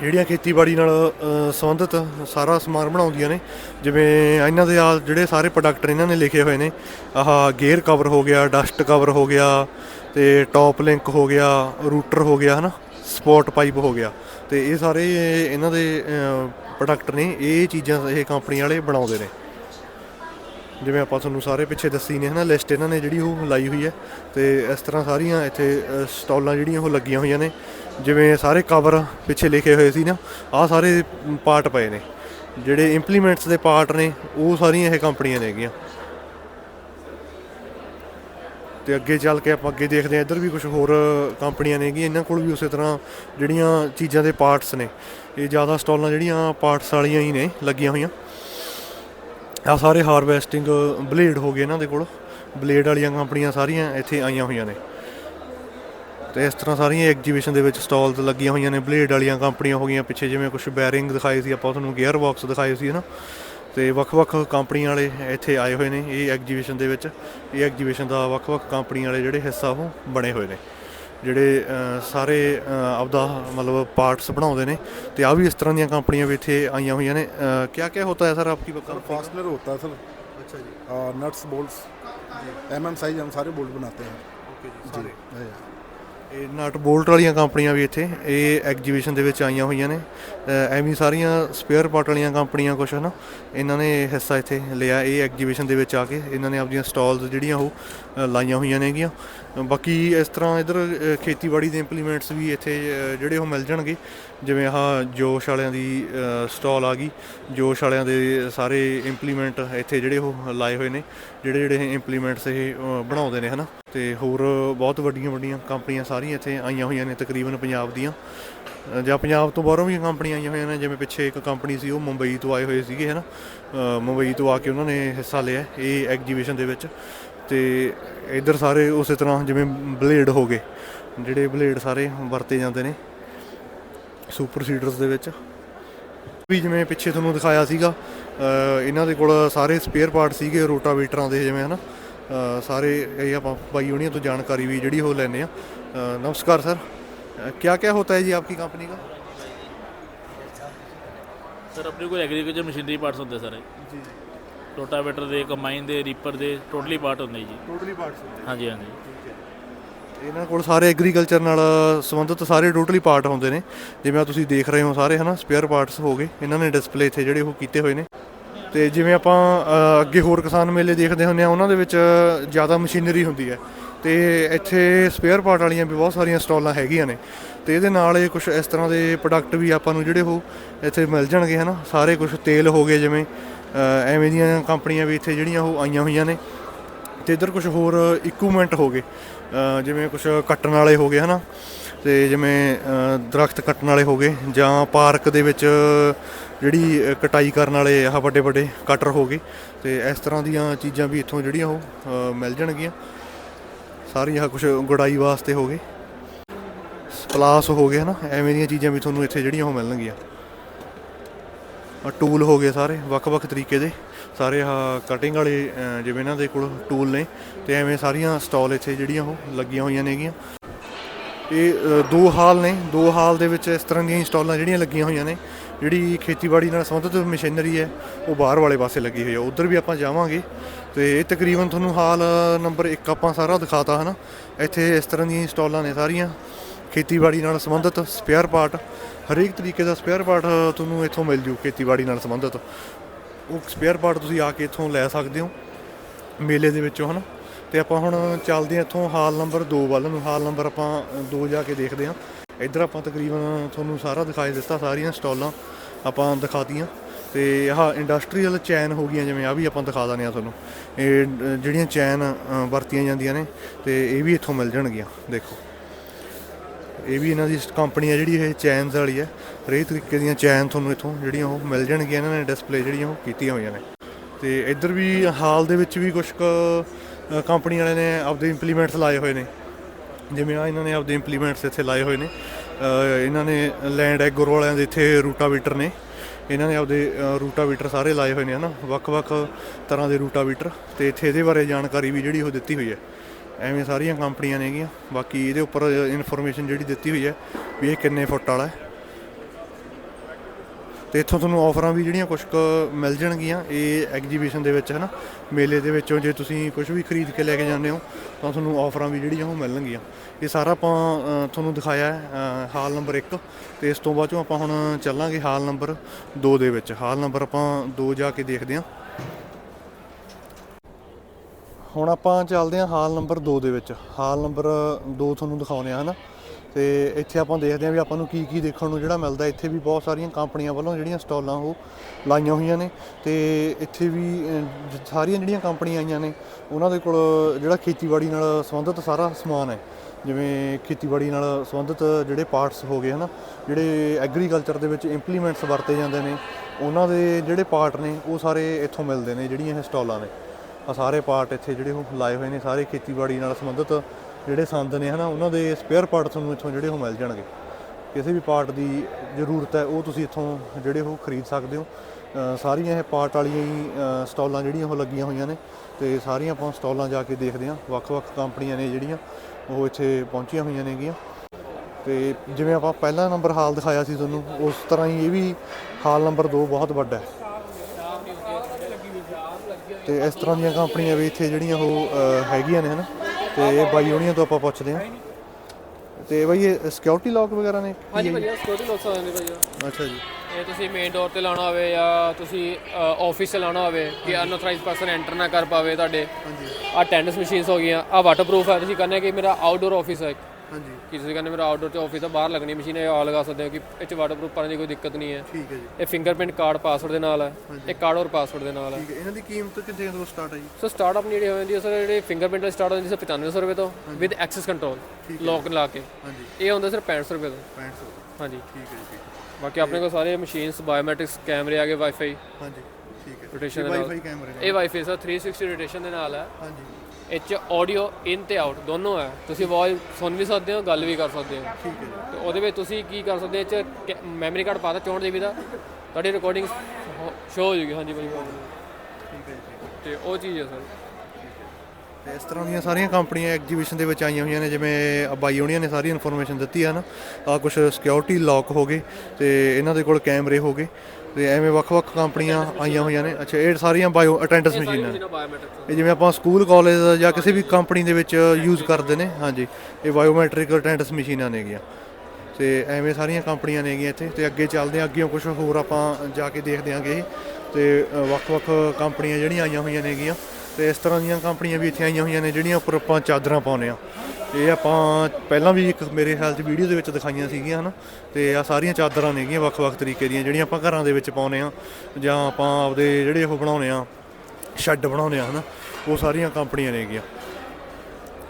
Speaker 2: ਜਿਹੜੀਆਂ ਖੇਤੀਬਾੜੀ ਨਾਲ ਸੰਬੰਧਿਤ ਸਾਰਾ ਸਮਾਨ ਬਣਾਉਂਦੀਆਂ ਨੇ। ਜਿਵੇਂ ਇਹਨਾਂ ਦੇ ਆ, ਜਿਹੜੇ ਸਾਰੇ ਪ੍ਰੋਡਕਟ ਇਹਨਾਂ ਨੇ ਲਿਖੇ ਹੋਏ ਨੇ। ਆਹ ਗੇਅਰ ਕਵਰ ਹੋ ਗਿਆ ਡਸਟ ਕਵਰ ਹੋ ਗਿਆ, ਤੇ ਟੌਪ ਲਿੰਕ ਹੋ ਗਿਆ ਰੂਟਰ ਹੋ ਗਿਆ, ਹਨਾ? ਸਪੋਟ ਪਾਈਪ ਹੋ ਗਿਆ ਤੇ ਇਹ ਸਾਰੇ ਇਹਨਾਂ ਦੇ ਪ੍ਰੋਡਕਟ ਨੇ ਇਹ ਚੀਜ਼ਾਂ ਇਹ ਕੰਪਨੀ ਵਾਲੇ ਬਣਾਉਂਦੇ ਨੇ। ਜਿਵੇਂ ਆਪਾਂ ਤੁਹਾਨੂੰ ਸਾਰੇ ਪਿੱਛੇ ਦੱਸੀ ਨੇ ਹਨਾ ਲਿਸਟ ਇਹਨਾਂ ਨੇ ਜਿਹੜੀ ਉਹ ਲਾਈ ਹੋਈ ਹੈ ਤੇ ਇਸ ਤਰ੍ਹਾਂ ਸਾਰੀਆਂ ਇੱਥੇ ਅ, ਸਟਾਲਾਂ ਜਿਹੜੀਆਂ ਉਹ ਲੱਗੀਆਂ ਹੋਈਆਂ ਨੇ। ਜਿਵੇਂ ਸਾਰੇ ਕਵਰ ਪਿੱਛੇ ਲਿਖੇ ਹੋਏ ਸੀ ਨਾ ਆਹ ਸਾਰੇ ਪਾਰਟ ਪਏ ਨੇ। ਜਿਹੜੇ ਇੰਪਲੀਮੈਂਟਸ ਦੇ ਪਾਰਟ ਨੇ ਉਹ ਸਾਰੀਆਂ ਇਹ ਕੰਪਨੀਆਂ ਨੇ ਹੈਗੀਆਂ ਤੇ ਅੱਗੇ ਚੱਲ ਕੇ ਆਪਾਂ ਅੱਗੇ ਦੇਖਦੇ ਹਾਂ। ਇੱਧਰ ਵੀ ਕੁਝ ਹੋਰ ਕੰਪਨੀਆਂ ਨੇ ਨੇਗੀਆਂ, ਇਹਨਾਂ ਕੋਲ ਵੀ ਉਸੇ ਤਰ੍ਹਾਂ ਜਿਹੜੀਆਂ ਚੀਜ਼ਾਂ ਦੇ ਪਾਰਟਸ ਨੇ। ਇਹ ਜ਼ਿਆਦਾ ਸਟਾਲਾਂ ਜਿਹੜੀਆਂ ਪਾਰਟਸ ਵਾਲੀਆਂ ਹੀ ਨੇ, ਲੱਗੀਆਂ ਹੋਈਆਂ। ਆ ਸਾਰੇ ਹਾਰਵੈਸਟਿੰਗ ਬਲੇਡ ਹੋ ਗਏ ਇਹਨਾਂ ਦੇ ਕੋਲ। ਬਲੇਡ ਵਾਲੀਆਂ ਕੰਪਨੀਆਂ ਸਾਰੀਆਂ ਇੱਥੇ ਆਈਆਂ ਹੋਈਆਂ ਨੇ। ਤੇ ਇਸ ਤਰ੍ਹਾਂ ਸਾਰੀਆਂ ਐਗਜੀਬਿਸ਼ਨ ਦੇ ਵਿੱਚ ਸਟਾਲਸ ਲੱਗੀਆਂ ਹੋਈਆਂ ਨੇ। ਬਲੇਡ ਵਾਲੀਆਂ ਕੰਪਨੀਆਂ ਹੋ ਗਈਆਂ। ਪਿੱਛੇ ਜਿਵੇਂ ਕੁਝ ਬੈਰਿੰਗ ਦਿਖਾਈ ਸੀ, ਆਪਾਂ ਤੁਹਾਨੂੰ ਗੇਅਰ ਬਾਕਸ ਦਿਖਾਏ ਸੀ, ਹਨਾ? ਤੇ ਵੱਖ-ਵੱਖ ਕੰਪਨੀਆਂ ਵਾਲੇ ਇੱਥੇ ਆਏ ਹੋਏ ਨੇ ਇਹ ਐਗਜੀਬਿਸ਼ਨ ਦੇ ਵਿੱਚ ਇਹ ਐਗਜੀਬਿਸ਼ਨ ਦਾ ਵੱਖ-ਵੱਖ ਕੰਪਨੀਆਂ ਵਾਲੇ ਜਿਹੜੇ ਹਿੱਸਾ ਉਹ ਬਣੇ ਹੋਏ ਨੇ ਜਿਹੜੇ ਅ, ਸਾਰੇ ਅ, ਆਪਦਾ ਮਤਲਬ ਪਾਰਟਸ ਬਣਾਉਂਦੇ ਨੇ ਤੇ ਆ ਵੀ ਇਸ ਤਰ੍ਹਾਂ ਦੀਆਂ ਕੰਪਨੀਆਂ ਵੀ ਇੱਥੇ ਆਈਆਂ ਹੋਈਆਂ ਨੇ ਕੀ ਕੀ ਹੁੰਦਾ ਹੈ ਸਰ ਆਪਕੀ
Speaker 7: सर फास्टनर होता है सर
Speaker 2: अच्छा जी
Speaker 7: nuts bolts M M size हम सारे बोल्ट बनाते हैं
Speaker 2: ਓਕੇ ਜੀ ਸਾਰੇ
Speaker 7: जी
Speaker 2: ਇਹ ਨਟ ਬੋਲਟ ਵਾਲੀਆਂ ਕੰਪਨੀਆਂ ਵੀ ਇੱਥੇ, ਇਹ ਐਗਜੀਬਿਸ਼ਨ ਦੇ ਵਿੱਚ ਆਈਆਂ ਹੋਈਆਂ ਨੇ। ਐਵੇਂ ਸਾਰੀਆਂ ਸਪੇਅਰ ਪਾਰਟ ਵਾਲੀਆਂ ਕੰਪਨੀਆਂ ਕੁਛ, ਹਨਾ? ਇਹਨਾਂ ਨੇ ਹਿੱਸਾ ਇੱਥੇ ਲਿਆ, ਇਹ ਐਗਜੀਬਿਸ਼ਨ ਦੇ ਵਿੱਚ ਆ ਕੇ ਇਹਨਾਂ ਨੇ ਆਪਣੀਆਂ ਸਟਾਲਸ ਜਿਹੜੀਆਂ ਉਹ ਲਾਈਆਂ ਹੋਈਆਂ ਨੇਗੀਆਂ। ਬਾਕੀ ਇਸ ਤਰ੍ਹਾਂ ਇਧਰ ਖੇਤੀਬਾੜੀ ਦੇ ਇੰਪਲੀਮੈਂਟਸ ਵੀ ਇੱਥੇ ਜਿਹੜੇ ਉਹ ਮਿਲ ਜਾਣਗੇ। ਜਿਵੇਂ ਆਹ ਜੋਸ਼ ਵਾਲਿਆਂ ਦੀ ਸਟਾਲ ਆ ਗਈ। ਜੋਸ਼ ਵਾਲਿਆਂ ਦੇ ਸਾਰੇ ਇੰਪਲੀਮੈਂਟ ਇੱਥੇ ਜਿਹੜੇ ਉਹ ਲਾਏ ਹੋਏ ਨੇ। ਜਿਹੜੇ ਜਿਹੜੇ ਇੰਪਲੀਮੈਂਟਸ ਇਹ ਬਣਾਉਂਦੇ ਨੇ ਹਨਾ? ਤੇ ਹੋਰ ਬਹੁਤ ਵੱਡੀਆਂ ਵੱਡੀਆਂ ਕੰਪਨੀਆਂ ਸਾਰੀਆਂ ਇੱਥੇ ਆਈਆਂ ਹੋਈਆਂ ਨੇ ਤਕਰੀਬਨ ਪੰਜਾਬ ਦੀਆਂ। ਜਾਂ ਪੰਜਾਬ ਤੋਂ ਬਾਹਰੋਂ ਵੀ ਕੰਪਨੀਆਂ ਆਈਆਂ ਹੋਈਆਂ ਨੇ। ਜਿਵੇਂ ਪਿੱਛੇ ਇੱਕ ਕੰਪਨੀ ਸੀ ਉਹ ਮੁੰਬਈ ਤੋਂ ਆਏ ਹੋਏ ਸੀਗੇ ਹਨਾ? ਅ, ਮੁੰਬਈ ਤੋਂ ਆ ਕੇ ਉਹਨਾਂ ਨੇ ਹਿੱਸਾ ਲਿਆ ਇਹ ਐਗਜੀਬਿਸ਼ਨ ਦੇ ਵਿੱਚ। ਤੇ ਇੱਧਰ ਸਾਰੇ ਉਸੇ ਤਰ੍ਹਾਂ ਜਿਵੇਂ ਬਲੇਡ ਹੋ ਗਏ। ਜਿਹੜੇ ਬਲੇਡ ਸਾਰੇ ਵਰਤੇ ਜਾਂਦੇ ਨੇ। ਸੁਪਰ ਸੀਡਰਸ ਦੇ ਵਿੱਚ। ਵੀ ਜਿਵੇਂ ਪਿੱਛੇ ਤੁਹਾਨੂੰ ਦਿਖਾਇਆ ਸੀਗਾ ਇਹਨਾਂ ਦੇ ਕੋਲ ਸਾਰੇ ਸਪੇਅਰ ਪਾਰਟ ਸੀਗੇ ਰੋਟਾਵੇਟਰਾਂ ਦੇ ਜਿਵੇਂ ਹਨਾ। ਸਾਰੇ ਇਹ ਆਪਾਂ ਬਾਈ ਹੋਣੀਆਂ ਤੋਂ ਜਾਣਕਾਰੀ ਵੀ ਜਿਹੜੀ ਉਹ ਲੈਨੇ ਆ ਨਮਸਕਾਰ ਸਰ। ਕਿਆ ਕਿਆ होता है जी आपकी कंपनी का
Speaker 8: ਸਰ ਆਪਣੇ ਕੋਲ ਐਗਰੀਕਲਚਰ ਮਸ਼ੀਨਰੀ ਪਾਰਟਸ ਹੁੰਦੇ ਸਾਰੇ। ਜੀ। ਰੋਟਾਵੇਟਰ ਦੇ ਕੰਬਾਈਨ ਦੇ ਰੀਪਰ ਦੇ ਟੋਟਲੀ ਪਾਰਟ ਹੁੰਦੇ ਜੀ।
Speaker 2: ਟੋਟਲੀ ਪਾਰਟਸ
Speaker 8: ਹਾਂਜੀ ਹਾਂਜੀ।
Speaker 2: ਇਹਨਾਂ ਕੋਲ ਸਾਰੇ ਐਗਰੀਕਲਚਰ ਨਾਲ ਸੰਬੰਧਿਤ ਸਾਰੇ ਟੋਟਲੀ ਪਾਰਟ ਹੁੰਦੇ ਨੇ। ਜਿਵੇਂ ਆ ਤੁਸੀਂ ਦੇਖ ਰਹੇ ਹੋ ਸਾਰੇ, ਹਨਾ ਸਪੇਅਰ ਪਾਰਟਸ ਹੋ ਗਏ। ਇਹਨਾਂ ਨੇ ਡਿਸਪਲੇ ਇੱਥੇ ਜਿਹੜੇ ਉਹ ਕੀਤੇ ਹੋਏ ਨੇ। ਤੇ ਜਿਵੇਂ ਆਪਾਂ ਅੱਗੇ ਹੋਰ ਕਿਸਾਨ ਮੇਲੇ ਦੇਖਦੇ ਹੁੰਦੇ ਆ, ਉਹਨਾਂ ਦੇ ਵਿੱਚ ਜ਼ਿਆਦਾ ਮਸ਼ੀਨਰੀ ਹੁੰਦੀ ਹੈ। ਤੇ ਇੱਥੇ ਸਪੇਅਰ ਪਾਰਟ ਵਾਲੀਆਂ ਵੀ ਬਹੁਤ ਸਾਰੀਆਂ ਸਟਾਲਾਂ ਹੈਗੀਆਂ ਨੇ। ਤੇ ਇਹਦੇ ਨਾਲ ਇਹ ਕੁਝ ਇਸ ਤਰ੍ਹਾਂ ਦੇ ਪ੍ਰੋਡਕਟ ਵੀ ਆਪਾਂ ਨੂੰ ਜਿਹੜੇ ਉਹ ਇੱਥੇ ਮਿਲ ਜਾਣਗੇ, ਹਨਾ। ਸਾਰੇ ਕੁਝ ਤੇਲ ਹੋ ਗਏ, ਜਿਵੇਂ ਐਵੇਂ ਦੀਆਂ ਕੰਪਨੀਆਂ ਵੀ ਇੱਥੇ ਜਿਹੜੀਆਂ ਉਹ ਆਈਆਂ ਹੋਈਆਂ ਨੇ। ਤੇ ਇੱਧਰ ਕੁਝ ਹੋਰ ਇਕਵਿਪਮੈਂਟ ਹੋ ਗਏ। ਜਿਵੇਂ ਕੁਝ ਕੱਟਣ ਵਾਲੇ ਹੋ ਗਏ ਹਨਾ? ਤੇ ਜਿਵੇਂ ਅ, ਦਰਖਤ ਕੱਟਣ ਵਾਲੇ ਹੋ ਗਏ ਜਾਂ ਪਾਰਕ ਦੇ ਵਿੱਚ ਜਿਹੜੀ ਕਟਾਈ ਕਰਨ ਵਾਲੇ ਆਹ ਵੱਡੇ ਵੱਡੇ ਕਟਰ ਹੋ ਗਏ। ਤੇ ਇਸ ਤਰ੍ਹਾਂ ਦੀਆਂ ਚੀਜ਼ਾਂ ਵੀ ਇੱਥੋਂ ਜਿਹੜੀਆਂ ਉਹ ਮਿਲ ਜਾਣਗੀਆਂ। ਸਾਰੀਆਂ ਆਹ ਕੁਝ ਗੁਡਾਈ ਵਾਸਤੇ ਹੋ ਗਏ। ਪਲਾਸ ਹੋ ਗਏ ਹਨਾ? ਐਵੇਂ ਦੀਆਂ ਚੀਜ਼ਾਂ ਵੀ ਤੁਹਾਨੂੰ ਇੱਥੇ ਜਿਹੜੀਆਂ ਉਹ ਮਿਲਣਗੀਆਂ। ਆ ਟੂਲ ਹੋ ਗਏ ਸਾਰੇ ਵੱਖ-ਵੱਖ ਤਰੀਕੇ ਦੇ। ਸਾਰੇ ਆ ਕਟਿੰਗ ਵਾਲੇ ਜਿਵੇਂ ਇਹਨਾਂ ਦੇ ਕੋਲ ਟੂਲ ਨੇ, ਤੇ ਐਵੇਂ ਸਾਰੀਆਂ ਸਟਾਲ ਇੱਥੇ ਜਿਹੜੀਆਂ ਉਹ ਲੱਗੀਆਂ ਹੋਈਆਂ ਨੇਗੀਆਂ। ਇਹ ਦੋ ਹਾਲ ਨੇ, ਦੋ ਹਾਲ ਦੇ ਵਿੱਚ ਇਸ ਤਰ੍ਹਾਂ ਦੀਆਂ ਸਟਾਲਾਂ ਜਿਹੜੀਆਂ ਲੱਗੀਆਂ ਹੋਈਆਂ ਨੇ, ਜਿਹੜੀ ਖੇਤੀਬਾੜੀ ਨਾਲ ਸੰਬੰਧਿਤ ਮਸ਼ੀਨਰੀ ਹੈ, ਉਹ ਬਾਹਰ ਵਾਲੇ ਪਾਸੇ ਲੱਗੀ ਹੋਈ ਹੈ। ਉਧਰ ਵੀ ਆਪਾਂ ਜਾਵਾਂਗੇ। ਤੇ ਇਹ ਤਕਰੀਬਨ ਤੁਹਾਨੂੰ ਹਾਲ ਨੰਬਰ 1 ਆਪਾਂ ਸਾਰਾ ਦਿਖਾਤਾ, ਹਨਾ? ਇੱਥੇ ਇਸ ਤਰ੍ਹਾਂ ਦੀਆਂ ਸਟਾਲਾਂ ਨੇ ਸਾਰੀਆਂ। ਖੇਤੀਬਾੜੀ ਨਾਲ ਸੰਬੰਧਿਤ ਸਪੇਅਰ ਪਾਰਟ ਹਰੇਕ ਤਰੀਕੇ ਦਾ ਸਪੇਅਰ ਪਾਰਟ ਤੁਹਾਨੂੰ ਇੱਥੋਂ ਮਿਲ ਜੂ ਖੇਤੀਬਾੜੀ ਨਾਲ ਸੰਬੰਧਿਤ। ਉਹ ਸਪੇਅਰ ਪਾਰਟ ਤੁਸੀਂ ਆ ਕੇ ਇੱਥੋਂ ਲੈ ਸਕਦੇ ਹੋ, ਮੇਲੇ ਦੇ ਵਿੱਚੋਂ, ਹਨਾ? ਤੇ ਆਪਾਂ ਹੁਣ ਚੱਲਦੇ ਹਾਂ ਇੱਥੋਂ ਹਾਲ ਨੰਬਰ 2 ਵੱਲ ਨੂੰ। ਹਾਲ ਨੰਬਰ ਆਪਾਂ 2 ਜਾ ਕੇ ਦੇਖਦੇ ਹਾਂ। ਇੱਧਰ ਆਪਾਂ ਤਕਰੀਬਨ ਤੁਹਾਨੂੰ ਸਾਰਾ ਦਿਖਾਈ ਦਿੱਤਾ, ਸਾਰੀਆਂ ਸਟਾਲਾਂ ਆਪਾਂ ਦਿਖਾਤੀਆਂ। ਤੇ ਆਹ ਇੰਡਸਟਰੀਅਲ ਚੈਨ ਹੋ ਗਈਆਂ, ਜਿਵੇਂ ਆ ਵੀ ਆਪਾਂ ਦਿਖਾ ਦਿੰਦੇ ਆ ਤੁਹਾਨੂੰ। ਇਹ ਜਿਹੜੀਆਂ ਚੈਨ ਵਰਤੀਆਂ ਜਾਂਦੀਆਂ ਨੇ, ਤੇ ਇਹ ਵੀ ਇੱਥੋਂ ਮਿਲ ਜਾਣਗੀਆਂ, ਦੇਖੋ। ਇਹ ਵੀ ਇਹਨਾਂ ਦੀ ਕੰਪਨੀ ਹੈ ਜਿਹੜੀ ਇਹ ਚੈਨਸ ਵਾਲੀ ਹੈ। ਹਰੇਕ ਤਰੀਕੇ ਦੀਆਂ ਚੈਨ ਤੁਹਾਨੂੰ ਇੱਥੋਂ ਜਿਹੜੀਆਂ ਉਹ ਮਿਲ ਜਾਣਗੀਆਂ ਇਹਨਾਂ ਨੇ ਡਿਸਪਲੇ ਜਿਹੜੀਆਂ ਉਹ ਕੀਤੀਆਂ ਹੋਈਆਂ ਨੇ। ਤੇ ਇੱਧਰ ਵੀ ਹਾਲ ਦੇ ਵਿੱਚ ਵੀ ਕੁਝ ਕੁ ਕੰਪਨੀ ਵਾਲਿਆਂ ਨੇ ਆਪਦੇ ਇੰਪਲੀਮੈਂਟਸ ਲਾਏ ਹੋਏ ਨੇ। ਜਿਵੇਂ ਆ ਇਹਨਾਂ ਨੇ ਆਪਦੇ ਇੰਪਲੀਮੈਂਟਸ ਇੱਥੇ ਲਾਏ ਹੋਏ ਨੇ। ਇਹਨਾਂ ਨੇ ਲੈਂਡ ਐਗਰ ਵਾਲਿਆਂ ਦੇ ਇੱਥੇ ਰੂਟਾਵੀਟਰ ਨੇ। ਇਹਨਾਂ ਨੇ ਆਪਦੇ ਅ, ਰੂਟਾਵੀਟਰ ਸਾਰੇ ਲਾਏ ਹੋਏ ਨੇ ਹਨਾ? ਵੱਖ-ਵੱਖ ਤਰ੍ਹਾਂ ਦੇ ਰੂਟਾਵੀਟਰ। ਤੇ ਇੱਥੇ ਇਹਦੇ ਬਾਰੇ ਜਾਣਕਾਰੀ ਵੀ ਜਿਹੜੀ ਉਹ ਦਿੱਤੀ ਹੋਈ ਹੈ। ਐਵੇਂ ਸਾਰੀਆਂ ਕੰਪਨੀਆਂ ਨੇਗੀਆਂ। ਬਾਕੀ ਇਹਦੇ ਉੱਪਰ ਇਨਫੋਰਮੇਸ਼ਨ ਜਿਹੜੀ ਦਿੱਤੀ ਹੋਈ ਹੈ ਵੀ ਇਹ ਕਿੰਨੇ ਫੁੱਟ ਵਾਲਾ ਹੈ। ਤੇ ਇੱਥੋਂ ਤੁਹਾਨੂੰ ਆਫਰਾਂ ਵੀ ਜਿਹੜੀਆਂ ਕੁਝ ਕੁ ਮਿਲ ਜਾਣਗੀਆਂ ਇਹ ਐਗਜੀਬਿਸ਼ਨ ਦੇ ਵਿੱਚ ਹਨਾ? ਮੇਲੇ ਦੇ ਵਿੱਚੋਂ ਜੇ ਤੁਸੀਂ ਕੁਝ ਵੀ ਖਰੀਦ ਕੇ ਲੈ ਕੇ ਜਾਂਦੇ ਹੋ ਤਾਂ ਤੁਹਾਨੂੰ ਆਫਰਾਂ ਵੀ ਜਿਹੜੀਆਂ ਉਹ ਮਿਲਣਗੀਆਂ। ਇਹ ਸਾਰਾ ਆਪਾਂ ਤੁਹਾਨੂੰ ਦਿਖਾਇਆ ਹੈ, ਹਾਲ ਨੰਬਰ 1 ਤੇ ਇਸ ਤੋਂ ਬਾਅਦ ਚੋਂ ਆਪਾਂ ਹੁਣ ਚੱਲਾਂਗੇ ਹਾਲ ਨੰਬਰ 2 ਦੇ ਵਿੱਚ। ਹਾਲ ਨੰਬਰ ਆਪਾਂ 2 ਜਾ ਕੇ ਦੇਖਦੇ ਹਾਂ। ਹੁਣ ਆਪਾਂ ਚੱਲਦੇ ਹਾਂ ਹਾਲ ਨੰਬਰ 2 ਦੇ ਵਿੱਚ। ਹਾਲ ਨੰਬਰ 2 ਤੁਹਾਨੂੰ ਦਿਖਾਉਨੇ ਆ ਹਨਾ? ਤੇ ਇੱਥੇ ਆਪਾਂ ਦੇਖਦੇ ਹਾਂ ਵੀ ਆਪਾਂ ਨੂੰ ਕੀ ਕੀ ਦੇਖਣ ਨੂੰ ਜਿਹੜਾ ਮਿਲਦਾ। ਇੱਥੇ ਵੀ ਬਹੁਤ ਸਾਰੀਆਂ ਕੰਪਨੀਆਂ ਵੱਲੋਂ ਜਿਹੜੀਆਂ ਸਟਾਲਾਂ ਉਹ ਲਾਈਆਂ ਹੋਈਆਂ ਨੇ ਤੇ ਇੱਥੇ ਵੀ ਸਾਰੀਆਂ ਜਿਹੜੀਆਂ ਕੰਪਨੀਆਂ ਆਈਆਂ ਨੇ, ਉਹਨਾਂ ਦੇ ਕੋਲ ਜਿਹੜਾ ਖੇਤੀਬਾੜੀ ਨਾਲ ਸੰਬੰਧਿਤ ਸਾਰਾ ਸਮਾਨ ਹੈ। ਜਿਵੇਂ ਖੇਤੀਬਾੜੀ ਨਾਲ ਸੰਬੰਧਿਤ ਜਿਹੜੇ ਪਾਰਟਸ ਹੋ ਗਏ, ਹਨਾ, ਜਿਹੜੇ ਐਗਰੀਕਲਚਰ ਦੇ ਵਿੱਚ ਇੰਪਲੀਮੈਂਟਸ ਵਰਤੇ ਜਾਂਦੇ ਨੇ, ਉਹਨਾਂ ਦੇ ਜਿਹੜੇ ਪਾਰਟ ਨੇ, ਉਹ ਸਾਰੇ ਇੱਥੋਂ ਮਿਲਦੇ ਨੇ ਜਿਹੜੀਆਂ ਇਹ ਸਟਾਲਾਂ ਨੇ। ਆ ਸਾਰੇ ਪਾਰਟ ਇੱਥੇ ਜਿਹੜੇ ਉਹ ਲਾਏ ਹੋਏ ਨੇ, ਸਾਰੇ ਖੇਤੀਬਾੜੀ ਨਾਲ ਸੰਬੰਧਿਤ ਜਿਹੜੇ ਸੰਦ ਨੇ ਹਨਾ ਉਹਨਾਂ ਦੇ ਸਪੇਅਰ ਪਾਰਟ ਤੁਹਾਨੂੰ ਇੱਥੋਂ ਜਿਹੜੇ ਉਹ ਮਿਲ ਜਾਣਗੇ। ਕਿਸੇ ਵੀ ਪਾਰਟ ਦੀ ਜ਼ਰੂਰਤ ਹੈ ਉਹ ਤੁਸੀਂ ਇੱਥੋਂ ਜਿਹੜੇ ਉਹ ਖਰੀਦ ਸਕਦੇ ਹੋ। ਸਾਰੀਆਂ ਇਹ ਪਾਰਟ ਵਾਲੀਆਂ ਹੀ ਅ, ਸਟਾਲਾਂ ਜਿਹੜੀਆਂ ਉਹ ਲੱਗੀਆਂ ਹੋਈਆਂ ਨੇ ਤੇ ਸਾਰੀਆਂ ਆਪਾਂ ਸਟਾਲਾਂ ਜਾ ਕੇ ਦੇਖਦੇ ਹਾਂ। ਵੱਖ-ਵੱਖ ਕੰਪਨੀਆਂ ਨੇ ਜਿਹੜੀਆਂ ਉਹ ਇੱਥੇ ਪਹੁੰਚੀਆਂ ਹੋਈਆਂ ਨੇਗੀਆਂ। ਤੇ ਜਿਵੇਂ ਆਪਾਂ ਪਹਿਲਾ ਨੰਬਰ ਹਾਲ ਦਿਖਾਇਆ ਸੀ ਤੁਹਾਨੂੰ ਉਸ ਤਰ੍ਹਾਂ ਹੀ ਇਹ ਵੀ ਹਾਲ ਨੰਬਰ 2 ਬਹੁਤ ਵੱਡਾ ਹੈ। ਤੇ ਇਸ ਤਰ੍ਹਾਂ ਦੀਆਂ ਕੰਪਨੀਆਂ ਵੀ ਇੱਥੇ ਜਿਹੜੀਆਂ ਉਹ ਹੈਗੀਆਂ ਨੇ ਹਨਾ। ਤੇ ਇਹ ਬਾਈ ਹੋਣੀਆਂ ਤੋਂ ਆਪਾਂ ਪੁੱਛਦੇ ਹਾਂ। ਤੇ ਬਾਈ ਇਹ ਸਿਕਿਉਰਿਟੀ ਲੌਕ ਵਗੈਰਾ ਨੇ?
Speaker 1: ਹਾਂਜੀ? ਭਾਜੀ ਸਿਕਿਉਰਿਟੀ ਲੋਕਸ ਆ ਜਾਂਦੇ ਭਾਜੀ।
Speaker 2: ਅੱਛਾ ਜੀ।
Speaker 1: ਇਹ ਤੁਸੀਂ ਮੇਨ ਡੋਰ ਤੇ ਲਾਉਣਾ ਹੋਵੇ ਜਾਂ ਤੁਸੀਂ ਆਫਿਸ 'ਚ ਲਾਉਣਾ ਹੋਵੇ ਕਿ ਅਨਆਥੋਰਾਈਜ਼ਡ ਪਰਸਨ ਐਂਟਰ ਨਾ ਕਰ ਪਾਵੇ ਤੁਹਾਡੇ। ਆ ਟੈਂਡਸ ਮਸ਼ੀਨਸ ਹੋ ਗਈਆਂ। ਆ ਵਾਟਰਪ੍ਰੂਫ ਹੈ ਤੁਸੀਂ ਕਹਿੰਦੇ ਕਿ ਮੇਰਾ ਆਊਟਡੋਰ ਆਫਿਸ ਹੈ
Speaker 2: ਹਾਂਜੀ।
Speaker 1: ਕਿ ਤੁਸੀਂ ਕਹਿੰਦੇ ਮੇਰਾ ਆਊਟਡੋਰ ਚ ਆਫਿਸ ਆ ਬਾਹਰ ਲੱਗਣੀ ਮਸ਼ੀਨ ਹੈ ਆ ਲਗਾ ਸਕਦੇ ਹੋ ਕਿ ਇਹ ਚ ਵਾਟਰਪ੍ਰੂਫ ਪਾਉਣ ਦੀ ਕੋਈ ਦਿੱਕਤ ਨਹੀਂ ਹੈ।
Speaker 2: ਠੀਕ ਹੈ ਜੀ।
Speaker 1: ਇਹ ਫਿੰਗਰਪ੍ਰਿੰਟ ਕਾਰਡ ਪਾਸਵਰਡ ਦੇ ਨਾਲ ਹੈ। ਇਹ ਕਾਰਡ ਔਰ ਪਾਸਵਰਡ ਦੇ ਨਾਲ ਹੈ।
Speaker 2: ਠੀਕ ਹੈ। ਇਹਨਾਂ ਦੀ ਕੀਮਤ ਕਿੰਨੇ ਤੋਂ ਸਟਾਰਟ ਹੈ ਜੀ
Speaker 1: ਸੋ ਸਟਾਰਟਅਪ ਜਿਹੜੀ ਹੋ ਜਾਂਦੀ ਹੈ। ਸਰ ਜਿਹੜੇ ਫਿੰਗਰਪ੍ਰਿੰਟ ਵਾਲੀ ਸਟਾਰਟ ਹੋ ਜਾਂਦੀ ਹੈ 9500 ਰੁਪਏ ਤੋਂ ਵਿਦ ਐਕਸੈਸ ਕੰਟਰੋਲ ਲੌਕ ਲਾ ਕੇ।
Speaker 2: ਹਾਂਜੀ।
Speaker 1: ਇਹ ਹੁੰਦਾ ਸਿਰ 6500 ਰੁਪਏ ਤੋਂ।
Speaker 2: 6500
Speaker 1: ਹਾਂਜੀ।
Speaker 2: ਠੀਕ ਹੈ ਜੀ।
Speaker 1: ਬਾਕੀ ਆਪਣੇ ਕੋਲ ਸਾਰੇ ਮਸ਼ੀਨਸ ਬਾਇਓਮੈਟ੍ਰਿਕਸ ਕੈਮਰੇ ਆ ਗਏ ਵਾਈਫਾਈ
Speaker 2: ਹਾਂਜੀ। ਠੀਕ ਹੈ।
Speaker 1: ਰੋਟੇਸ਼ਨ ਦੇ
Speaker 2: ਵਾਈਫਾਈ ਕੈਮਰੇ
Speaker 1: ਇਹ ਵਾਈਫਾਈ ਸਰ 360 ਰੋਟੇਸ਼ਨ ਦੇ ਨਾਲ ਹੈ।
Speaker 2: ਹਾਂਜੀ।
Speaker 1: ਇਹ 'ਚ ਆਡੀਓ ਇਨ ਤੇ ਆਊਟ ਦੋਨੋਂ ਹੈ। ਤੁਸੀਂ ਆਵਾਜ਼ ਸੁਣ ਵੀ ਸਕਦੇ ਹੋ ਗੱਲ ਵੀ ਕਰ ਸਕਦੇ ਹੋ।
Speaker 2: ਠੀਕ ਹੈ
Speaker 1: ਤੇ ਉਹਦੇ ਵਿੱਚ ਤੁਸੀਂ ਕੀ ਕਰ ਸਕਦੇ ਹੋ ਇਹ 'ਚ ਮੈਮਰੀ ਕਾਰਡ ਪਾਤਾ 64 ਜੀਬੀ ਦਾ। ਤੁਹਾਡੀ ਰਿਕਾਰਡਿੰਗ ਸ਼ੋ ਹੋ ਜੂਗੀ। ਹਾਂਜੀ ਭਾਈ
Speaker 2: ਠੀਕ ਹੈ
Speaker 1: ਤੇ ਉਹ ਚੀਜ਼ ਹੈ ਸਰ।
Speaker 2: ਤੇ ਇਸ ਤਰ੍ਹਾਂ ਦੀਆਂ ਸਾਰੀਆਂ ਕੰਪਨੀਆਂ ਐਗਜੀਬਿਸ਼ਨ ਦੇ ਵਿੱਚ ਆਈਆਂ ਹੋਈਆਂ ਨੇ ਜਿਵੇਂ ਆਹ ਬਾਈ ਹੋਣੀਆਂ ਨੇ ਸਾਰੀ ਇਨਫੋਰਮੇਸ਼ਨ ਦਿੱਤੀ ਆ ਨਾ। ਆ ਕੁਝ ਸਿਕਿਉਰਿਟੀ ਲੌਕ ਹੋ ਗਏ ਤੇ ਇਹਨਾਂ ਦੇ ਕੋਲ ਕੈਮਰੇ ਹੋ ਗਏ। ਤੇ ਐਵੇਂ ਵੱਖ-ਵੱਖ ਕੰਪਨੀਆਂ ਆਈਆਂ ਹੋਈਆਂ ਨੇ। ਅੱਛਾ ਇਹ ਸਾਰੀਆਂ ਬਾਇਓ ਅਟੈਂਡੈਂਸ ਮਸ਼ੀਨਾਂ ਨੇ। ਇਹ ਜਿਵੇਂ ਆਪਾਂ ਸਕੂਲ ਕਾਲਜ ਜਾਂ ਕਿਸੇ ਵੀ ਕੰਪਨੀ ਦੇ ਵਿੱਚ ਯੂਜ਼ ਕਰਦੇ ਨੇ ਹਾਂਜੀ। ਇਹ ਬਾਇਓਮੈਟ੍ਰਿਕ ਅਟੈਂਡੈਂਸ ਮਸ਼ੀਨਾਂ ਨੇਗੀਆਂ ਤੇ ਐਵੇਂ ਸਾਰੀਆਂ ਕੰਪਨੀਆਂ ਨੇਗੀਆਂ ਇੱਥੇ। ਤੇ ਅੱਗੇ ਚੱਲਦੇ ਹਾਂ ਅੱਗੇ ਕੁਝ ਹੋਰ ਆਪਾਂ ਜਾ ਕੇ ਦੇਖਦੇ ਆਂਗੇ ਤੇ ਵੱਖ-ਵੱਖ ਕੰਪਨੀਆਂ ਜਿਹੜੀਆਂ ਆਈਆਂ ਹੋਈਆਂ ਨੇਗੀਆਂ ਤੇ ਇਸ ਤਰ੍ਹਾਂ ਦੀਆਂ ਕੰਪਨੀਆਂ ਵੀ ਇੱਥੇ ਆਈਆਂ ਹੋਈਆਂ ਨੇ, ਜਿਹੜੀਆਂ ਉੱਪਰ ਆਪਾਂ ਚਾਦਰਾਂ ਪਾਉਂਦੇ ਆ ਇਹ ਆਪਾਂ ਪਹਿਲਾਂ ਵੀ ਇੱਕ ਮੇਰੇ ਖਿਆਲ 'ਚ ਵੀਡੀਓ ਦੇ ਵਿੱਚ ਦਿਖਾਈਆਂ ਸੀਗੀਆਂ, ਹਨਾ? ਤੇ ਆ ਸਾਰੀਆਂ ਚਾਦਰਾਂ ਨੇਗੀਆਂ ਵੱਖ-ਵੱਖ ਤਰੀਕੇ ਦੀਆਂ, ਜਿਹੜੀਆਂ ਆਪਾਂ ਘਰਾਂ ਦੇ ਵਿੱਚ ਪਾਉਂਦੇ ਆ ਜਾਂ ਆਪਾਂ ਆਪਦੇ ਜਿਹੜੇ ਉਹ ਬਣਾਉਂਦੇ ਆ ਸ਼ੈੱਡ ਬਣਾਉਂਦੇ ਆ ਹਨਾ? ਉਹ ਸਾਰੀਆਂ ਕੰਪਨੀਆਂ ਨੇਗੀਆਂ।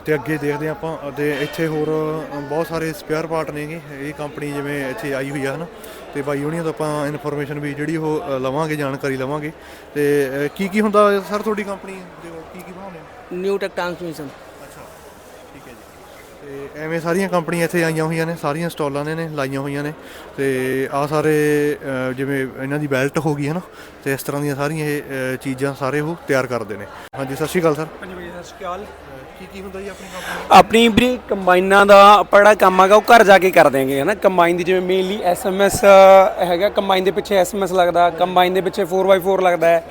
Speaker 2: ਤੇ ਅੱਗੇ ਦੇਖਦੇ ਹਾਂ ਆਪਾਂ, ਤੇ ਇੱਥੇ ਹੋਰ ਬਹੁਤ ਸਾਰੇ ਸਪੇਅਰ ਪਾਰਟ ਨੇਗੇ। ਇਹ ਕੰਪਨੀ ਜਿਵੇਂ ਇੱਥੇ ਆਈ ਹੋਈ ਆ, ਹਨਾ? ਤੇ ਬਾਈ ਹੁਣੀਆਂ ਤੋਂ ਆਪਾਂ ਇਨਫੋਰਮੇਸ਼ਨ ਵੀ ਜਿਹੜੀ ਉਹ ਲਵਾਂਗੇ ਜਾਣਕਾਰੀ ਲਵਾਂਗੇ। ਤੇ ਕੀ ਕੀ ਹੁੰਦਾ ਸਰ ਤੁਹਾਡੀ ਕੰਪਨੀ ਦੇ ਕੀ ਕੀ ਬਣਾਉਂਦੇ
Speaker 6: ਨਿਊ ਟੈਕ ਟ੍ਰਾਂਸਮਿਸ਼ਨ
Speaker 2: ਅੱਛਾ ਠੀਕ ਹੈ ਜੀ। ਤੇ ਐਵੇਂ ਸਾਰੀਆਂ ਕੰਪਨੀਆਂ ਇੱਥੇ ਆਈਆਂ ਹੋਈਆਂ ਨੇ ਸਾਰੀਆਂ ਸਟਾਲਾਂ ਨੇ ਲਾਈਆਂ ਹੋਈਆਂ ਨੇ। ਤੇ ਆ ਸਾਰੇ ਜਿਵੇਂ ਇਹਨਾਂ ਦੀ ਬੈਲਟ ਹੋ ਗਈ ਹੈ ਨਾ ਤੇ ਇਸ ਤਰ੍ਹਾਂ ਦੀਆਂ ਸਾਰੀਆਂ ਇਹ ਚੀਜ਼ਾਂ ਸਾਰੇ ਉਹ ਤਿਆਰ ਕਰਦੇ ਨੇ। ਹਾਂਜੀ ਸਤਿ ਸ਼੍ਰੀ ਅਕਾਲ ਸਰ।
Speaker 9: ਸਤਿ ਸ਼੍ਰੀ ਅਕਾਲ
Speaker 2: ਕੀ ਕੀ ਹੁੰਦਾ ਜੀ ਆਪਣੀ ਕੰਪਨੀ
Speaker 9: ਆਪਣੀ ਵੀਰੇ ਕੰਬਾਈਨਾਂ ਦਾ ਆਪਾਂ ਜਿਹੜਾ ਕੰਮ ਹੈਗਾ ਉਹ ਘਰ ਜਾ ਕੇ ਕਰ ਦਿਆਂਗੇ, ਹਨਾ? ਕੰਬਾਈਨ ਦੀ ਜਿਵੇਂ ਮੇਨਲੀ ਐਸਐਮਐਸ ਹੈਗਾ, ਕੰਬਾਈਨ ਦੇ ਪਿੱਛੇ ਐਸਐਮਐਸ ਲੱਗਦਾ, ਕੰਬਾਈਨ ਦੇ ਪਿੱਛੇ 4x4 ਲੱਗਦਾ ਹੈ,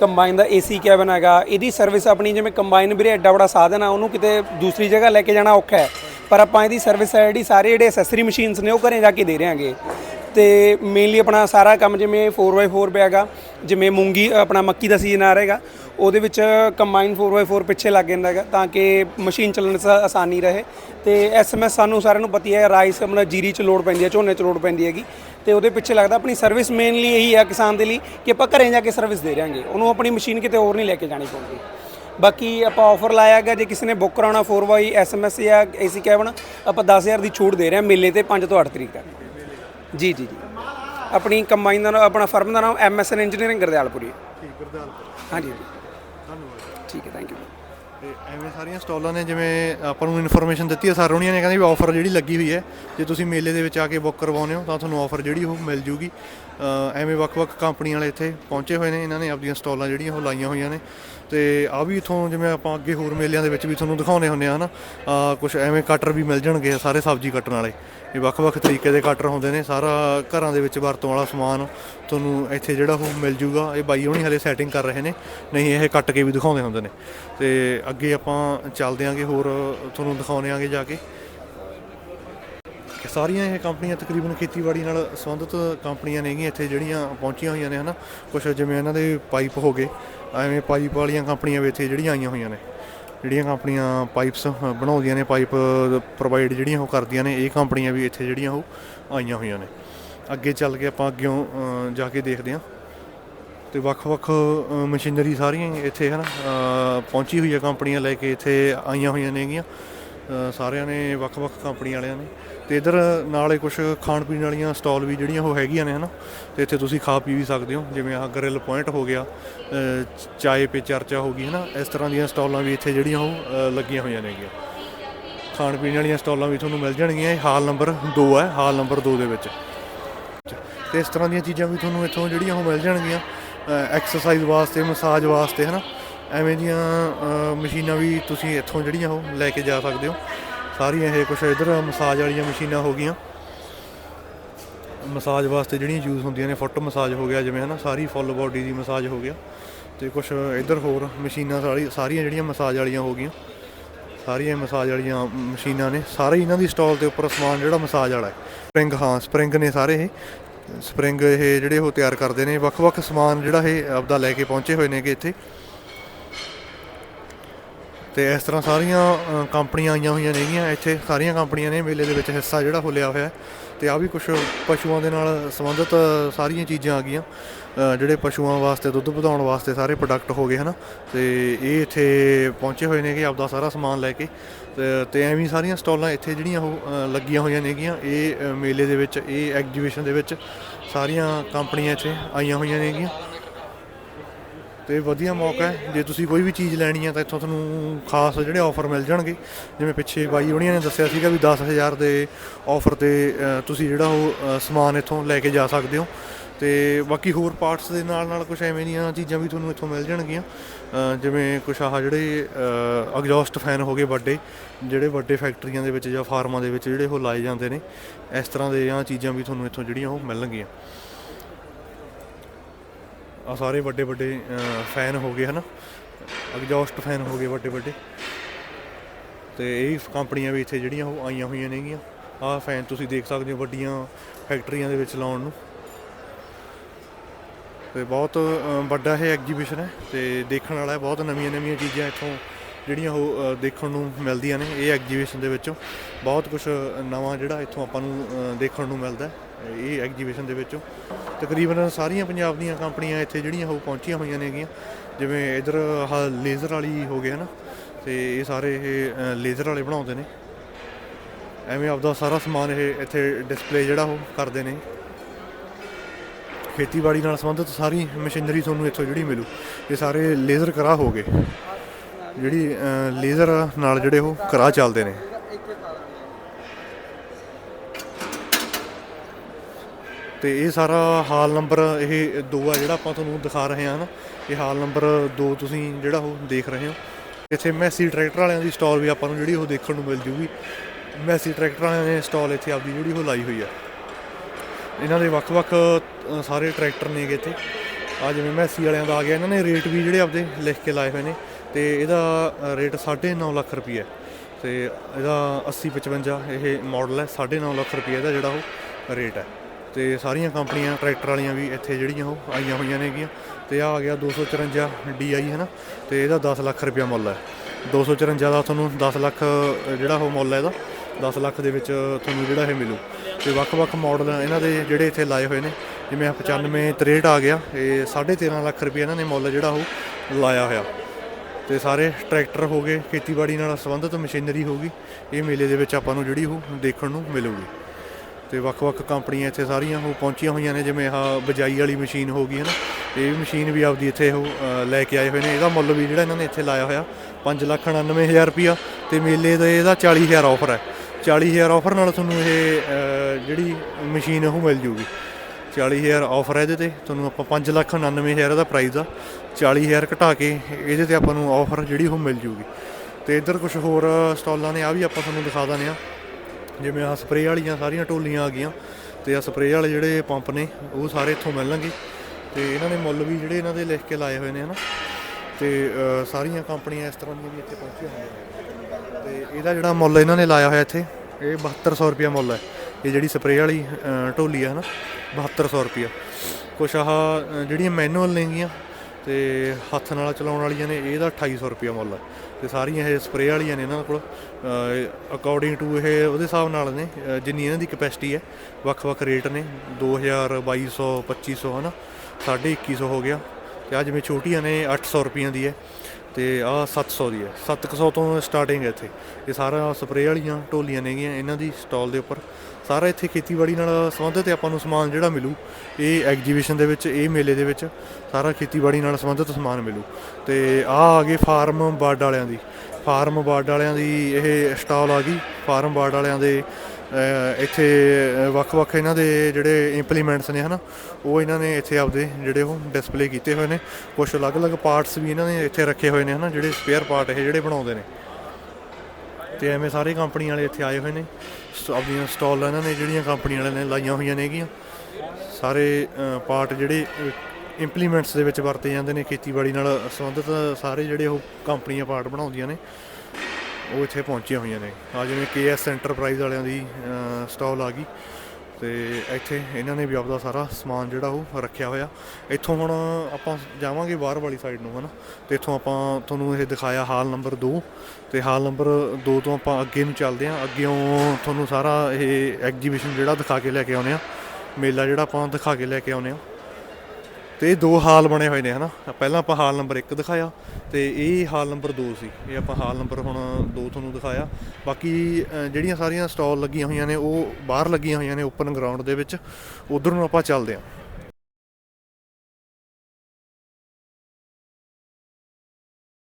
Speaker 9: ਕੰਬਾਈਨ ਦਾ ਏਸੀ ਕੈਬਨ ਹੈਗਾ, ਇਹਦੀ ਸਰਵਿਸ ਆਪਣੀ ਜਿਵੇਂ ਕੰਬਾਈਨ ਵੀਰੇ ਐਡਾ ਬੜਾ ਸਾਧਨ ਆ, ਉਹਨੂੰ ਕਿਤੇ ਦੂਸਰੀ ਜਗ੍ਹਾ ਲੈ ਕੇ ਜਾਣਾ ਔਖਾ ਹੈ, ਪਰ ਆਪਾਂ ਇਹਦੀ ਸਰਵਿਸ ਹੈ ਜਿਹੜੀ ਸਾਰੇ ਜਿਹੜੇ ਐਕਸੈਸਰੀ ਮਸ਼ੀਨਸ ਨੇ ਉਹ ਘਰੇ ਜਾ ਕੇ ਦੇ ਰਹੇ ਹਾਂਗੇ। ਤੇ ਮੇਨਲੀ ਆਪਣਾ ਸਾਰਾ ਕੰਮ ਜਿਵੇਂ 4x4 ਪਿਆ ਹੈਗਾ, ਜਿਵੇਂ ਮੂੰਗੀ ਆਪਣਾ ਮੱਕੀ ਦਾ ਸੀਜ਼ਨ ਆ ਰਹੇਗਾ ਉਹਦੇ ਵਿੱਚ ਕੰਬਾਈਨ 4x4 ਪਿੱਛੇ ਲੱਗ ਜਾਂਦਾ ਹੈਗਾ ਤਾਂ ਕਿ ਮਸ਼ੀਨ ਚੱਲਣ 'ਚ ਆਸਾਨੀ ਰਹੇ ਤੇ ਐਸਐਮਐਸ ਸਾਨੂੰ ਸਾਰਿਆਂ ਨੂੰ ਪਤੀ ਹੈ ਰਾਈਸ ਆਪਣਾ ਜੀਰੀ 'ਚ ਲੋਡ ਪੈਂਦੀ ਹੈ, ਝੋਨੇ 'ਚ ਲੋਡ ਪੈਂਦੀ ਹੈਗੀ ਤੇ ਉਹਦੇ ਪਿੱਛੇ ਲੱਗਦਾ ਆਪਣੀ ਸਰਵਿਸ ਮੇਨਲੀ ਇਹੀ ਹੈ ਕਿਸਾਨ ਦੇ ਲਈ ਕਿ ਆਪਾਂ ਘਰੇ ਜਾ ਕੇ ਸਰਵਿਸ ਦੇ ਰਾਂਗੇ ਉਹਨੂੰ ਆਪਣੀ ਮਸ਼ੀਨ ਕਿਤੇ ਹੋਰ ਨਹੀਂ ਲੈ ਕੇ ਜਾਣੀ ਪਊਗੀ। ਬਾਕੀ ਆਪਾਂ ਆਫਰ ਲਾਇਆ ਗਿਆ ਜੇ ਕਿਸੇ ਨੇ ਬੁੱਕ ਕਰਾਉਣਾ 4x ਐਸਐਮਐਸ ਜਾਂ ਏਸੀ ਕੈਬਨ ਆਪਾਂ 10000 ਦੀ ਛੂਟ ਦੇ ਰਹੇ ਹਾਂ, ਮੇਲੇ ਤੇ 5 ਤੋਂ 8 ਤਰੀਕ ਤੱਕ। ਜੀ ਜੀ ਜੀ। ਆਪਣੀ ਕੰਬਾਈਨ ਦਾ ਨਾਮ- ਆਪਣਾ ਫਰਮ ਦਾ ਨਾਮ ਐਮਐਸਐਨ ਇੰਜੀਨੀਅਰਿੰਗ ਗਰਦਿਆਲਪੁਰੀ
Speaker 2: ਠੀਕ ਗੁਰਦਾਸਪੁਰ
Speaker 9: ਹਾਂਜੀ ਜੀ
Speaker 2: ਧੰਨਵਾਦ
Speaker 9: ਠੀਕ ਹੈ ਥੈਂਕ ਯੂ
Speaker 2: ਤੇ ਐਵੇਂ ਸਾਰੀਆਂ ਸਟਾਲਾਂ ਨੇ ਜਿਵੇਂ ਆਪਾਂ ਨੂੰ ਇਨਫੋਰਮੇਸ਼ਨ ਦਿੱਤੀ ਹੈ ਸਾਰੋਣੀਆਂ ਨੇ ਕਹਿੰਦੇ ਵੀ ਆਫਰ ਜਿਹੜੀ ਲੱਗੀ ਹੋਈ ਹੈ ਜੇ ਤੁਸੀਂ ਮੇਲੇ ਦੇ ਵਿੱਚ ਆ ਕੇ ਬੁੱਕ ਕਰਵਾਉਂਦੇ ਹੋ ਤਾਂ ਤੁਹਾਨੂੰ ਆਫਰ ਜਿਹੜੀ ਉਹ ਮਿਲ ਜੂਗੀ। ਅ, ਐਵੇਂ ਵੱਖ-ਵੱਖ ਕੰਪਨੀਆਂ ਵਾਲੇ ਇੱਥੇ ਪਹੁੰਚੇ ਹੋਏ ਨੇ ਇਹਨਾਂ ਨੇ ਆਪਣੀਆਂ ਸਟਾਲਾਂ ਜਿਹੜੀਆਂ ਉਹ ਲਾਈਆਂ ਹੋਈਆਂ ਨੇ। ਤੇ ਆ ਵੀ ਇਥੋਂ ਜਿਵੇਂ ਆਪਾਂ ਅੱਗੇ ਹੋਰ ਮੇਲਿਆਂ ਦੇ ਵਿੱਚ ਵੀ ਤੁਹਾਨੂੰ ਦਿਖਾਉਣੇ ਹੁੰਦੇ ਆ ਹਨਾ। ਕੁਝ ਐਵੇਂ ਕਟਰ ਵੀ ਮਿਲ ਜਾਣਗੇ ਸਾਰੇ ਸਬਜ਼ੀ ਕੱਟਣ ਵਾਲੇ। ਇਹ ਵੱਖ-ਵੱਖ ਤਰੀਕੇ ਦੇ ਕਟਰ ਹੁੰਦੇ ਨੇ, ਸਾਰਾ ਘਰਾਂ ਦੇ ਵਿੱਚ ਵਰਤੋਂ ਵਾਲਾ ਸਮਾਨ ਤੁਹਾਨੂੰ ਇੱਥੇ ਜਿਹੜਾ ਉਹ ਮਿਲ ਜੂਗਾ, ਇਹ ਬਾਈ ਹੋਣੀ ਹਲੇ ਸੈਟਿੰਗ ਕਰ ਰਹੇ ਨੇ, ਨਹੀਂ ਇਹ ਕੱਟ ਕੇ ਵੀ ਦਿਖਾਉਂਦੇ ਹੁੰਦੇ ਨੇ। ਤੇ ਅੱਗੇ ਆਪਾਂ ਚੱਲਦੇ ਆਂਗੇ, ਹੋਰ ਤੁਹਾਨੂੰ ਦਿਖਾਉਣੇ ਆਂਗੇ ਜਾ ਕੇ। ਸਾਰੀਆਂ ਇਹ ਕੰਪਨੀਆਂ ਤਕਰੀਬਨ ਖੇਤੀਬਾੜੀ ਨਾਲ ਸੰਬੰਧਿਤ ਕੰਪਨੀਆਂ ਨੇਗੀਆਂ, ਇੱਥੇ ਜਿਹੜੀਆਂ ਪਹੁੰਚੀਆਂ ਹੋਈਆਂ ਨੇ ਹਨਾ ਕੁਝ ਜਿਵੇਂ ਇਹਨਾਂ ਦੇ ਪਾਈਪ ਹੋ ਗਏ, ਐਵੇਂ ਪਾਈਪ ਵਾਲੀਆਂ ਕੰਪਨੀਆਂ ਵੀ ਇੱਥੇ ਜਿਹੜੀਆਂ ਆਈਆਂ ਹੋਈਆਂ ਨੇ। ਜਿਹੜੀਆਂ ਕੰਪਨੀਆਂ ਪਾਈਪਸ ਬਣਾਉਂਦੀਆਂ ਨੇ ਪਾਈਪ ਪ੍ਰੋਵਾਈਡ ਜਿਹੜੀਆਂ ਉਹ ਕਰਦੀਆਂ ਨੇ ਇਹ ਕੰਪਨੀਆਂ ਵੀ ਇੱਥੇ ਜਿਹੜੀਆਂ ਉਹ ਆਈਆਂ ਹੋਈਆਂ ਨੇ। ਅੱਗੇ ਚੱਲ ਕੇ ਆਪਾਂ ਅੱਗਿਓਂ ਜਾ ਕੇ ਦੇਖਦੇ ਹਾਂ। ਤੇ ਵੱਖ-ਵੱਖ ਮਸ਼ੀਨਰੀ ਸਾਰੀਆਂ ਇੱਥੇ ਹਨ ਅ, ਪਹੁੰਚੀ ਹੋਈ ਹੈ ਕੰਪਨੀਆਂ ਲੈ ਕੇ ਇੱਥੇ ਆਈਆਂ ਹੋਈਆਂ ਨੇਗੀਆਂ। ਸਾਰਿਆਂ ਨੇ, ਵੱਖ-ਵੱਖ ਕੰਪਨੀ ਵਾਲਿਆਂ ਨੇ। ਤੇ ਇਧਰ ਨਾਲੇ ਕੁਝ ਖਾਣ ਪੀਣ ਵਾਲੀਆਂ ਸਟਾਲ ਵੀ ਜਿਹੜੀਆਂ ਉਹ ਹੈਗੀਆਂ ਨੇ, ਹਨਾ? ਤੇ ਇੱਥੇ ਤੁਸੀਂ ਖਾ ਪੀ ਵੀ ਸਕਦੇ ਹੋ। ਜਿਵੇਂ ਆਹ ਗਰਿਲ ਪੁਆਇੰਟ ਹੋ ਗਿਆ ਚਾਏ ਪੇ ਚਰਚਾ ਹੋ ਗਈ, ਹਨਾ? ਇਸ ਤਰ੍ਹਾਂ ਦੀਆਂ ਸਟਾਲਾਂ ਵੀ ਇੱਥੇ ਜਿਹੜੀਆਂ ਉਹ ਲੱਗੀਆਂ ਹੋਈਆਂ ਨੇਗੀਆਂ ਖਾਣ ਪੀਣ ਵਾਲੀਆਂ ਸਟਾਲਾਂ ਵੀ ਤੁਹਾਨੂੰ ਮਿਲ ਜਾਣਗੀਆਂ। ਇਹ ਹਾਲ ਨੰਬਰ 2 ਹੈ, ਹਾਲ ਨੰਬਰ 2 ਦੇ ਵਿੱਚ। ਤੇ ਇਸ ਤਰ੍ਹਾਂ ਦੀਆਂ ਚੀਜ਼ਾਂ ਵੀ ਤੁਹਾਨੂੰ ਇੱਥੋਂ ਜਿਹੜੀਆਂ ਉਹ ਮਿਲ ਜਾਣਗੀਆਂ ਐਕਸਰਸਾਈਜ਼ ਵਾਸਤੇ, ਮਸਾਜ ਵਾਸਤੇ, ਹਨਾ? ਐਵੇਂ ਦੀਆਂ ਮਸ਼ੀਨਾਂ ਵੀ ਤੁਸੀਂ ਇੱਥੋਂ ਜਿਹੜੀਆਂ ਉਹ ਲੈ ਕੇ ਜਾ ਸਕਦੇ ਹੋ। ਸਾਰੀਆਂ ਇਹ ਕੁਝ ਇਧਰ ਮਸਾਜ ਵਾਲੀਆਂ ਮਸ਼ੀਨਾਂ ਹੋ ਗਈਆਂ। ਮਸਾਜ ਵਾਸਤੇ ਜਿਹੜੀਆਂ ਯੂਜ਼ ਹੁੰਦੀਆਂ ਨੇ ਫੁੱਟ ਮਸਾਜ ਹੋ ਗਿਆ, ਜਿਵੇਂ ਹਨਾ, ਸਾਰੀ ਫੁੱਲ ਬਾਡੀ ਦੀ ਮਸਾਜ ਹੋ ਗਿਆ। ਤੇ ਕੁਝ ਇਧਰ ਹੋਰ ਮਸ਼ੀਨਾਂ ਸਾਰੀ, ਸਾਰੀਆਂ ਜਿਹੜੀਆਂ ਮਸਾਜ ਵਾਲੀਆਂ ਹੋ ਗਈਆਂ। ਸਾਰੀਆਂ ਮਸਾਜ ਵਾਲੀਆਂ ਮਸ਼ੀਨਾਂ ਨੇ। ਸਾਰੇ ਇਹਨਾਂ ਦੀ ਸਟਾਲ ਦੇ ਉੱਪਰ ਸਮਾਨ ਜਿਹੜਾ ਮਸਾਜ ਵਾਲਾ ਹੈ। ਸਪਰਿੰਗ ਹਾਂ ਸਪਰਿੰਗ ਨੇ ਸਾਰੇ ਇਹ। ਸਪਰਿੰਗ ਇਹ ਜਿਹੜੇ ਉਹ ਤਿਆਰ ਕਰਦੇ ਨੇ। ਵੱਖ-ਵੱਖ ਸਮਾਨ ਜਿਹੜਾ ਇਹ ਆਪਦਾ ਲੈ ਕੇ ਪਹੁੰਚੇ ਹੋਏ ਨੇਗੇ ਇੱਥੇ। ਤੇ ਇਸ ਤਰ੍ਹਾਂ ਸਾਰੀਆਂ ਕੰਪਨੀਆਂ ਆਈਆਂ ਹੋਈਆਂ ਨੇਗੀਆਂ। ਇੱਥੇ ਸਾਰੀਆਂ ਕੰਪਨੀਆਂ ਨੇ ਮੇਲੇ ਦੇ ਵਿੱਚ ਹਿੱਸਾ ਜਿਹੜਾ ਖੋਲਿਆ ਹੋਇਆ ਹੈ। ਤੇ ਆ ਵੀ ਕੁਝ ਪਸ਼ੂਆਂ ਦੇ ਨਾਲ ਸੰਬੰਧਿਤ ਸਾਰੀਆਂ ਚੀਜ਼ਾਂ ਆ ਗਈਆਂ। ਜਿਹੜੇ ਪਸ਼ੂਆਂ ਵਾਸਤੇ, ਦੁੱਧ ਵਧਾਉਣ ਵਾਸਤੇ ਸਾਰੇ ਪ੍ਰੋਡਕਟ ਹੋ ਗਏ, ਹਨਾ? ਤੇ ਇਹ ਇੱਥੇ ਪਹੁੰਚੇ ਹੋਏ ਨੇਗੇ ਆਪਦਾ ਸਾਰਾ ਸਮਾਨ ਲੈ ਕੇ। ਤੇ- ਤੇ ਐਵੇਂ ਸਾਰੀਆਂ ਸਟਾਲਾਂ ਇੱਥੇ ਜਿਹੜੀਆਂ ਉਹ ਲੱਗੀਆਂ ਹੋਈਆਂ ਨੇਗੀਆਂ। ਇਹ ਮੇਲੇ ਦੇ ਵਿੱਚ, ਇਹ ਐਗਜੀਬਿਸ਼ਨ ਦੇ ਵਿੱਚ ਸਾਰੀਆਂ ਕੰਪਨੀਆਂ ਇੱਥੇ ਆਈਆਂ ਹੋਈਆਂ ਨੇਗੀਆਂ। ਤੇ ਵਧੀਆ ਮੌਕਾ ਹੈ। ਜੇ ਤੁਸੀਂ ਕੋਈ ਵੀ ਚੀਜ਼ ਲੈਣੀ ਹੈ ਤਾਂ ਇੱਥੋਂ ਤੁਹਾਨੂੰ ਖਾਸ ਜਿਹੜੇ ਆਫਰ ਮਿਲ ਜਾਣਗੇ। ਜਿਵੇਂ ਪਿੱਛੇ ਬਾਈ ਹੋਣੀਆਂ ਨੇ ਦੱਸਿਆ ਸੀਗਾ ਵੀ 10000 ਦੇ ਆਫਰ ਤੇ ਅ, ਤੁਸੀਂ ਜਿਹੜਾ ਉਹ ਅ, ਸਮਾਨ ਇੱਥੋਂ ਲੈ ਕੇ ਜਾ ਸਕਦੇ ਹੋ। ਤੇ ਬਾਕੀ ਹੋਰ ਪਾਰਟਸ ਦੇ ਨਾਲ ਨਾਲ ਕੁਝ ਐਵੇਂ ਦੀਆਂ ਚੀਜ਼ਾਂ ਵੀ ਤੁਹਾਨੂੰ ਇੱਥੋਂ ਮਿਲ ਜਾਣਗੀਆਂ। ਅ, ਜਿਵੇਂ ਕੁਝ ਆਹ ਜਿਹੜੇ ਐਗਜ਼ੌਸਟ ਫੈਨ ਹੋ ਗਏ ਵੱਡੇ ਜਿਹੜੇ ਵੱਡੇ ਫੈਕਟਰੀਆਂ ਦੇ ਵਿੱਚ ਜਾਂ ਫਾਰਮਾਂ ਦੇ ਵਿੱਚ ਜਿਹੜੇ ਉਹ ਲਾਏ ਜਾਂਦੇ ਨੇ ਇਸ ਤਰ੍ਹਾਂ ਦੇ ਆ ਚੀਜ਼ਾਂ ਵੀ ਤੁਹਾਨੂੰ ਇੱਥੋਂ ਜਿਹੜੀਆਂ ਉਹ ਮਿਲਣਗੀਆਂ। ਆ ਸਾਰੇ ਵੱਡੇ ਵੱਡੇ ਫੈਨ ਹੋ ਗਏ, ਹਨਾ? ਐਗਜ਼ੌਸਟ ਫੈਨ ਹੋ ਗਏ ਵੱਡੇ ਵੱਡੇ। ਤੇ ਇਹ ਕੰਪਨੀਆਂ ਵੀ ਇੱਥੇ ਜਿਹੜੀਆਂ ਉਹ ਆਈਆਂ ਹੋਈਆਂ ਨੇਗੀਆਂ। ਆਹ ਫੈਨ ਤੁਸੀਂ ਦੇਖ ਸਕਦੇ ਹੋ ਵੱਡੀਆਂ ਫੈਕਟਰੀਆਂ ਦੇ ਵਿੱਚ ਲਾਉਣ ਨੂੰ। ਤੇ ਬਹੁਤ ਵੱਡਾ ਇਹ ਐਗਜੀਬਿਸ਼ਨ ਹੈ ਤੇ ਦੇਖਣ ਵਾਲਾ ਹੈ। ਬਹੁਤ ਨਵੀਆਂ ਨਵੀਆਂ ਚੀਜ਼ਾਂ ਇੱਥੋਂ ਜਿਹੜੀਆਂ ਉਹ ਦੇਖਣ ਨੂੰ ਮਿਲਦੀਆਂ ਨੇ ਇਹ ਐਗਜੀਬਿਸ਼ਨ ਦੇ ਵਿੱਚੋਂ। ਬਹੁਤ ਕੁਝ ਨਵਾਂ ਜਿਹੜਾ ਇੱਥੋਂ ਆਪਾਂ ਨੂੰ ਦੇਖਣ ਨੂੰ ਮਿਲਦਾ ਹੈ। ਇਹ ਐਗਜੀਬਿਸ਼ਨ ਦੇ ਵਿੱਚੋਂ। ਤਕਰੀਬਨ ਸਾਰੀਆਂ ਪੰਜਾਬ ਦੀਆਂ ਕੰਪਨੀਆਂ ਇੱਥੇ ਜਿਹੜੀਆਂ ਉਹ ਪਹੁੰਚੀਆਂ ਹੋਈਆਂ ਨੇਗੀਆਂ ਜਿਵੇਂ ਇਧਰ ਆਹ ਲੇਜ਼ਰ ਵਾਲੀ ਹੋ ਗਿਆ ਨਾ, ਤੇ ਇਹ ਸਾਰੇ ਇਹ ਲੇਜ਼ਰ ਵਾਲੇ ਬਣਾਉਂਦੇ ਨੇ। ਐਵੇਂ ਆਪਦਾ ਸਾਰਾ ਸਮਾਨ ਇਹ ਇੱਥੇ ਡਿਸਪਲੇ ਜਿਹੜਾ ਉਹ ਕਰਦੇ ਨੇ। ਖੇਤੀਬਾੜੀ ਨਾਲ ਸੰਬੰਧਿਤ ਸਾਰੀ ਮਸ਼ੀਨਰੀ ਤੁਹਾਨੂੰ ਇੱਥੋਂ ਜਿਹੜੀ ਮਿਲੂ। ਇਹ ਸਾਰੇ ਲੇਜ਼ਰ ਕਰਾ ਹੋ ਗਏ। ਜਿਹੜੀ ਲੇਜ਼ਰ ਨਾਲ ਜਿਹੜੇ ਉਹ ਕਰਾ ਚੱਲਦੇ ਨੇ। ਤੇ ਇਹ ਸਾਰਾ ਹਾਲ ਨੰਬਰ ਇਹ ਦੋ ਆ ਜਿਹੜਾ ਆਪਾਂ ਤੁਹਾਨੂੰ ਦਿਖਾ ਰਹੇ ਹਾਂ ਨਾ। ਇਹ ਹਾਲ ਨੰਬਰ 2 ਤੁਸੀਂ ਜਿਹੜਾ ਉਹ ਦੇਖ ਰਹੇ ਹੋ। ਇੱਥੇ ਮੈਸੀ ਟਰੈਕਟਰ ਵਾਲਿਆਂ ਦੀ ਸਟਾਲ ਵੀ ਆਪਾਂ ਨੂੰ ਜਿਹੜੀ ਉਹ ਦੇਖਣ ਨੂੰ ਮਿਲ ਜੂਗੀ। ਮੈਸੀ ਟਰੈਕਟਰ ਵਾਲਿਆਂ ਨੇ ਸਟਾਲ ਇੱਥੇ ਆਪਦੀ ਜਿਹੜੀ ਉਹ ਲਾਈ ਹੋਈ ਆ। ਇਹਨਾਂ ਦੇ ਵੱਖ-ਵੱਖ ਸਾਰੇ ਟਰੈਕਟਰ ਨੇਗੇ ਇੱਥੇ। ਆ ਜਿਵੇਂ ਮੈਸੀ ਵਾਲਿਆਂ ਦਾ ਆ ਗਿਆ ਇਹਨਾਂ ਨੇ ਰੇਟ ਵੀ ਜਿਹੜੇ ਆਪਦੇ ਲਿਖ ਕੇ ਲਾਏ ਹੋਏ ਨੇ। ਤੇ ਇਹਦਾ ਅ, ਰੇਟ 9.5 ਲੱਖ ਰੁਪਏ ਹੈ ਤੇ ਇਹਦਾ 80 55 ਇਹ ਮਾਡਲ ਹੈ 9.5 ਲੱਖ ਰੁਪਏ ਦਾ ਜਿਹੜਾ ਉਹ ਰੇਟ ਹੈ। ਤੇ ਸਾਰੀਆਂ ਕੰਪਨੀਆਂ, ਟਰੈਕਟਰ ਵਾਲੀਆਂ ਵੀ ਇੱਥੇ ਜਿਹੜੀਆਂ ਉਹ ਆਈਆਂ ਹੋਈਆਂ ਨੇਗੀਆਂ। ਤੇ ਆ ਆ ਗਿਆ 254 DI ਹੈ ਨਾ ਤੇ ਇਹਦਾ 10 ਲੱਖ ਰੁਪਏ ਮੁੱਲ ਹੈ। 254 ਦਾ ਤੁਹਾਨੂੰ 10 ਲੱਖ, ਜਿਹੜਾ ਉਹ ਮੁੱਲ ਹੈ ਇਹਦਾ 10 ਲੱਖ ਦੇ ਵਿੱਚ ਤੁਹਾਨੂੰ ਜਿਹੜਾ ਇਹ ਮਿਲੂ। ਤੇ ਵੱਖ-ਵੱਖ ਮਾਡਲ ਇਹਨਾਂ ਦੇ ਜਿਹੜੇ ਇੱਥੇ ਲਾਏ ਹੋਏ ਨੇ, ਜਿਵੇਂ ਆਹ 95 63 ਆ ਗਿਆ, ਇਹ 13.5 ਲੱਖ ਰੁਪਏ ਇਹਨਾਂ ਨੇ ਮੁੱਲ ਜਿਹੜਾ ਉਹ ਲਾਇਆ ਹੋਇਆ। ਤੇ ਸਾਰੇ ਟਰੈਕਟਰ ਹੋ ਗਏ, ਖੇਤੀਬਾੜੀ ਨਾਲ ਸੰਬੰਧਿਤ ਮਸ਼ੀਨਰੀ ਹੋਗੀ ਇਹ ਮੇਲੇ ਦੇ ਵਿੱਚ ਆਪਾਂ ਨੂੰ ਜਿਹੜੀ ਉਹ ਦੇਖਣ ਨੂੰ ਮਿਲੂਗੀ। ਤੇ ਵੱਖ-ਵੱਖ ਕੰਪਨੀਆਂ ਇੱਥੇ ਸਾਰੀਆਂ ਉਹ ਪਹੁੰਚੀਆਂ ਹੋਈਆਂ ਨੇ ਜਿਵੇਂ ਆਹ ਬਜਾਈ ਵਾਲੀ ਮਸ਼ੀਨ ਹੋ ਗਈ ਹੈ ਨਾ ਇਹ ਵੀ ਮਸ਼ੀਨ ਵੀ ਆਪਦੀ ਇੱਥੇ ਉਹ ਅ, ਲੈ ਕੇ ਆਏ ਹੋਏ ਨੇ। ਇਹਦਾ ਮੁੱਲ ਵੀ ਜਿਹੜਾ ਇਹਨਾਂ ਨੇ ਇੱਥੇ ਲਾਇਆ ਹੋਇਆ 599000 ਰੁਪਿਆ ਤੇ ਮੇਲੇ ਦਾ ਇਹਦਾ 40000 ਆਫਰ ਹੈ। 40000 ਆਫਰ ਨਾਲ ਤੁਹਾਨੂੰ ਇਹ ਅ, ਜਿਹੜੀ ਮਸ਼ੀਨ ਉਹ ਮਿਲ ਜੂਗੀ। 40000 ਆਫਰ ਹੈ ਇਹਦੇ ਤੇ ਤੁਹਾਨੂੰ ਆਪਾਂ 599000 ਦਾ ਪ੍ਰਾਈਸ ਆ। 40000 ਘਟਾ ਕੇ ਇਹਦੇ ਤੇ ਆਪਾਂ ਨੂੰ ਆਫਰ ਜਿਹੜੀ ਉਹ ਮਿਲ ਜੂਗੀ। ਤੇ ਇੱਧਰ ਕੁਝ ਹੋਰ ਸਟਾਲਾਂ ਨੇ ਆ ਵੀ ਆਪਾਂ ਤੁਹਾਨੂੰ ਦਿਖਾ ਦਿੰਦੇ ਆ ਜਿਵੇਂ ਆ ਸਪਰੇਅ ਵਾਲੀਆਂ ਸਾਰੀਆਂ ਟੋਲੀਆਂ ਆ ਗਈਆਂ ਤੇ ਆ ਸਪਰੇਅ ਵਾਲੇ ਜਿਹੜੇ ਪੰਪ ਨੇ ਉਹ ਸਾਰੇ ਇੱਥੋਂ ਮਿਲਣਗੇ। ਤੇ ਇਹਨਾਂ ਨੇ ਮੁੱਲ ਵੀ ਜਿਹੜੇ ਇਹਨਾਂ ਦੇ ਲਿਖ ਕੇ ਲਾਏ ਹੋਏ ਨੇ ਹਨਾ। ਤੇ ਅ, ਸਾਰੀਆਂ ਕੰਪਨੀਆਂ ਇਸ ਤਰ੍ਹਾਂ ਦੀਆਂ ਵੀ ਇੱਥੇ ਪਹੁੰਚੀਆਂ ਹੋਈਆਂ ਤੇ ਇਹਦਾ ਜਿਹੜਾ ਮੁੱਲ ਇਹਨਾਂ ਨੇ ਲਾਇਆ ਹੋਇਆ ਇੱਥੇ ਇਹ 7200 ਰੁਪਿਆ ਮੁੱਲ ਹੈ। ਇਹ ਜਿਹੜੀ ਸਪਰੇਅ ਵਾਲੀ ਅ, ਢੋਲੀ ਹੈ ਹਨਾ 7200 ਰੁਪਿਆ ਕੁਛ ਆਹ ਜਿਹੜੀਆਂ ਮੈਨੂਅਲ ਨੇਗੀਆਂ ਤੇ ਹੱਥ ਨਾਲ ਚਲਾਉਣ ਵਾਲੀਆਂ ਨੇ ਇਹਦਾ 2800 ਰੁਪਿਆ ਮੁੱਲ ਹੈ। ਤੇ ਸਾਰੀਆਂ ਇਹ ਸਪਰੇਅ ਵਾਲੀਆਂ ਨੇ ਇਹਨਾਂ ਕੋਲ। ਅਕੋਰਡਿੰਗ ਟੂ ਇਹ ਉਹਦੇ ਹਿਸਾਬ ਨਾਲ ਨੇ ਜਿੰਨੀ ਇਹਨਾਂ ਦੀ ਕਪੈਸਿਟੀ ਹੈ, ਵੱਖ-ਵੱਖ ਰੇਟ ਨੇ 2000 2200 2500 ਹਨਾ? 2150 ਹੋ ਗਿਆ। ਤੇ ਅੱਜ ਜਿਵੇਂ ਛੋਟੀਆਂ ਨੇ 800 ਰੁਪਈਆਂ ਦੀ ਹੈ। ਤੇ ਆ 700 ਦੀ ਹੈ। 700 ਤੋਂ ਸਟਾਰਟਿੰਗ ਹੈ ਇੱਥੇ। ਇਹ ਸਾਰਾ ਸਪਰੇਅ ਵਾਲੀਆਂ ਢੋਲੀਆਂ ਨੇਗੀਆਂ ਇਹਨਾਂ ਦੀ ਸਟਾਲ ਦੇ ਉੱਪਰ। ਸਾਰਾ ਇੱਥੇ ਖੇਤੀਬਾੜੀ ਨਾਲ ਸੰਬੰਧਿਤ ਆਪਾਂ ਨੂੰ ਸਮਾਨ ਜਿਹੜਾ ਮਿਲੂ, ਇਹ ਐਗਜੀਬਿਸ਼ਨ ਦੇ ਵਿੱਚ, ਇਹ ਮੇਲੇ ਦੇ ਵਿੱਚ ਸਾਰਾ ਖੇਤੀਬਾੜੀ ਨਾਲ ਸੰਬੰਧਿਤ ਸਮਾਨ ਮਿਲੂ। ਤੇ ਆ ਆ ਗਏ ਫਾਰਮ ਬਰਡ ਵਾਲਿਆਂ ਦੀ। ਫਾਰਮ ਬਰਡ ਵਾਲਿਆਂ ਦੀ ਇਹ ਸਟਾਲ ਆ ਗਈ। ਫਾਰਮ ਬਰਡ ਵਾਲਿਆਂ ਦੇ ਇੱਥੇ ਵੱਖ-ਵੱਖ ਇਹਨਾਂ ਦੇ ਜਿਹੜੇ ਇੰਪਲੀਮੈਂਟਸ ਨੇ, ਹਨਾ, ਉਹ ਇਹਨਾਂ ਨੇ ਇੱਥੇ ਆਪਦੇ ਜਿਹੜੇ ਉਹ ਡਿਸਪਲੇ ਕੀਤੇ ਹੋਏ ਨੇ। ਕੁਝ ਅਲੱਗ-ਅਲੱਗ ਪਾਰਟਸ ਵੀ ਇਹਨਾਂ ਨੇ ਇੱਥੇ ਰੱਖੇ ਹੋਏ ਨੇ, ਹਨਾ, ਜਿਹੜੇ ਸਪੇਅਰ ਪਾਰਟ ਇਹ ਜਿਹੜੇ ਬਣਾਉਂਦੇ ਨੇ। ਤੇ ਐਵੇਂ ਸਾਰੇ ਕੰਪਨੀ ਵਾਲੇ ਇੱਥੇ ਆਏ ਹੋਏ ਨੇ। ਸ- ਆਪਦੀਆਂ ਸਟਾਲ ਇਹਨਾਂ ਨੇ ਜਿਹੜੀਆਂ ਕੰਪਨੀ ਵਾਲਿਆਂ ਨੇ ਲਾਈਆਂ ਹੋਈਆਂ ਨੇਗੀਆਂ। ਸਾਰੇ ਪਾਰਟ ਜਿਹੜੇ ਇੰਪਲੀਮੈਂਟਸ ਦੇ ਵਿੱਚ ਵਰਤੇ ਜਾਂਦੇ ਨੇ, ਖੇਤੀਬਾੜੀ ਨਾਲ ਸੰਬੰਧਿਤ ਸਾਰੇ ਜਿਹੜੇ ਉਹ ਕੰਪਨੀਆਂ ਪਾਰਟ ਬਣਾਉਂਦੀਆਂ ਨੇ। ਉਹ ਇੱਥੇ ਪਹੁੰਚੀਆਂ ਹੋਈਆਂ ਨੇ। ਆ ਜਿਵੇਂ ਕੇਐਸ ਐਂਟਰਪ੍ਰਾਈਜ਼ ਵਾਲਿਆਂ ਦੀ ਸਟਾਲ ਆ ਗਈ। ਤੇ ਇੱਥੇ ਇਹਨਾਂ ਨੇ ਵੀ ਆਪਦਾ ਸਾਰਾ ਸਮਾਨ ਜਿਹੜਾ ਉਹ ਰੱਖਿਆ ਹੋਇਆ। ਇੱਥੋਂ ਹੁਣ ਆਪਾਂ ਜਾਵਾਂਗੇ ਬਾਹਰ ਵਾਲੀ ਸਾਈਡ ਨੂੰ, ਹਨਾ। ਤੇ ਇੱਥੋਂ ਆਪਾਂ ਤੁਹਾਨੂੰ ਇਹ ਦਿਖਾਇਆ ਹਾਲ ਨੰਬਰ 2 ਤੇ ਹਾਲ ਨੰਬਰ 2 ਤੋਂ ਆਪਾਂ ਅੱਗੇ ਨੂੰ ਚੱਲਦੇ ਹਾਂ। ਅੱਗੇੋਂ ਤੁਹਾਨੂੰ ਸਾਰਾ ਇਹ ਐਗਜੀਬਿਸ਼ਨ ਜਿਹੜਾ ਦਿਖਾ ਕੇ ਲੈ ਕੇ ਆਉਨੇ ਆ ਮੇਲਾ ਜਿਹੜਾ ਆਪਾਂ ਦਿਖਾ ਕੇ ਲੈ ਕੇ ਆਉਨੇ ਆ ਤੇ ਇਹ ਦੋ ਹਾਲ ਬਣੇ ਹੋਏ ਨੇ, ਹਨਾ? ਪਹਿਲਾਂ ਆਪਾਂ ਹਾਲ ਨੰਬਰ 1 ਦਿਖਾਇਆ ਤੇ ਇਹ ਹਾਲ ਨੰਬਰ 2 ਸੀ। ਇਹ ਆਪਾਂ ਹਾਲ ਨੰਬਰ ਹੁਣ 2 ਤੁਹਾਨੂੰ ਦਿਖਾਇਆ। ਬਾਕੀ ਜਿਹੜੀਆਂ ਸਾਰੀਆਂ ਸਟਾਲ ਲੱਗੀਆਂ ਹੋਈਆਂ ਨੇ, ਉਹ ਬਾਹਰ ਲੱਗੀਆਂ ਹੋਈਆਂ ਨੇ ਓਪਨ ਗਰਾਊਂਡ ਦੇ ਵਿੱਚ। ਉਧਰ ਨੂੰ ਆਪਾਂ ਚੱਲਦੇ ਹਾਂ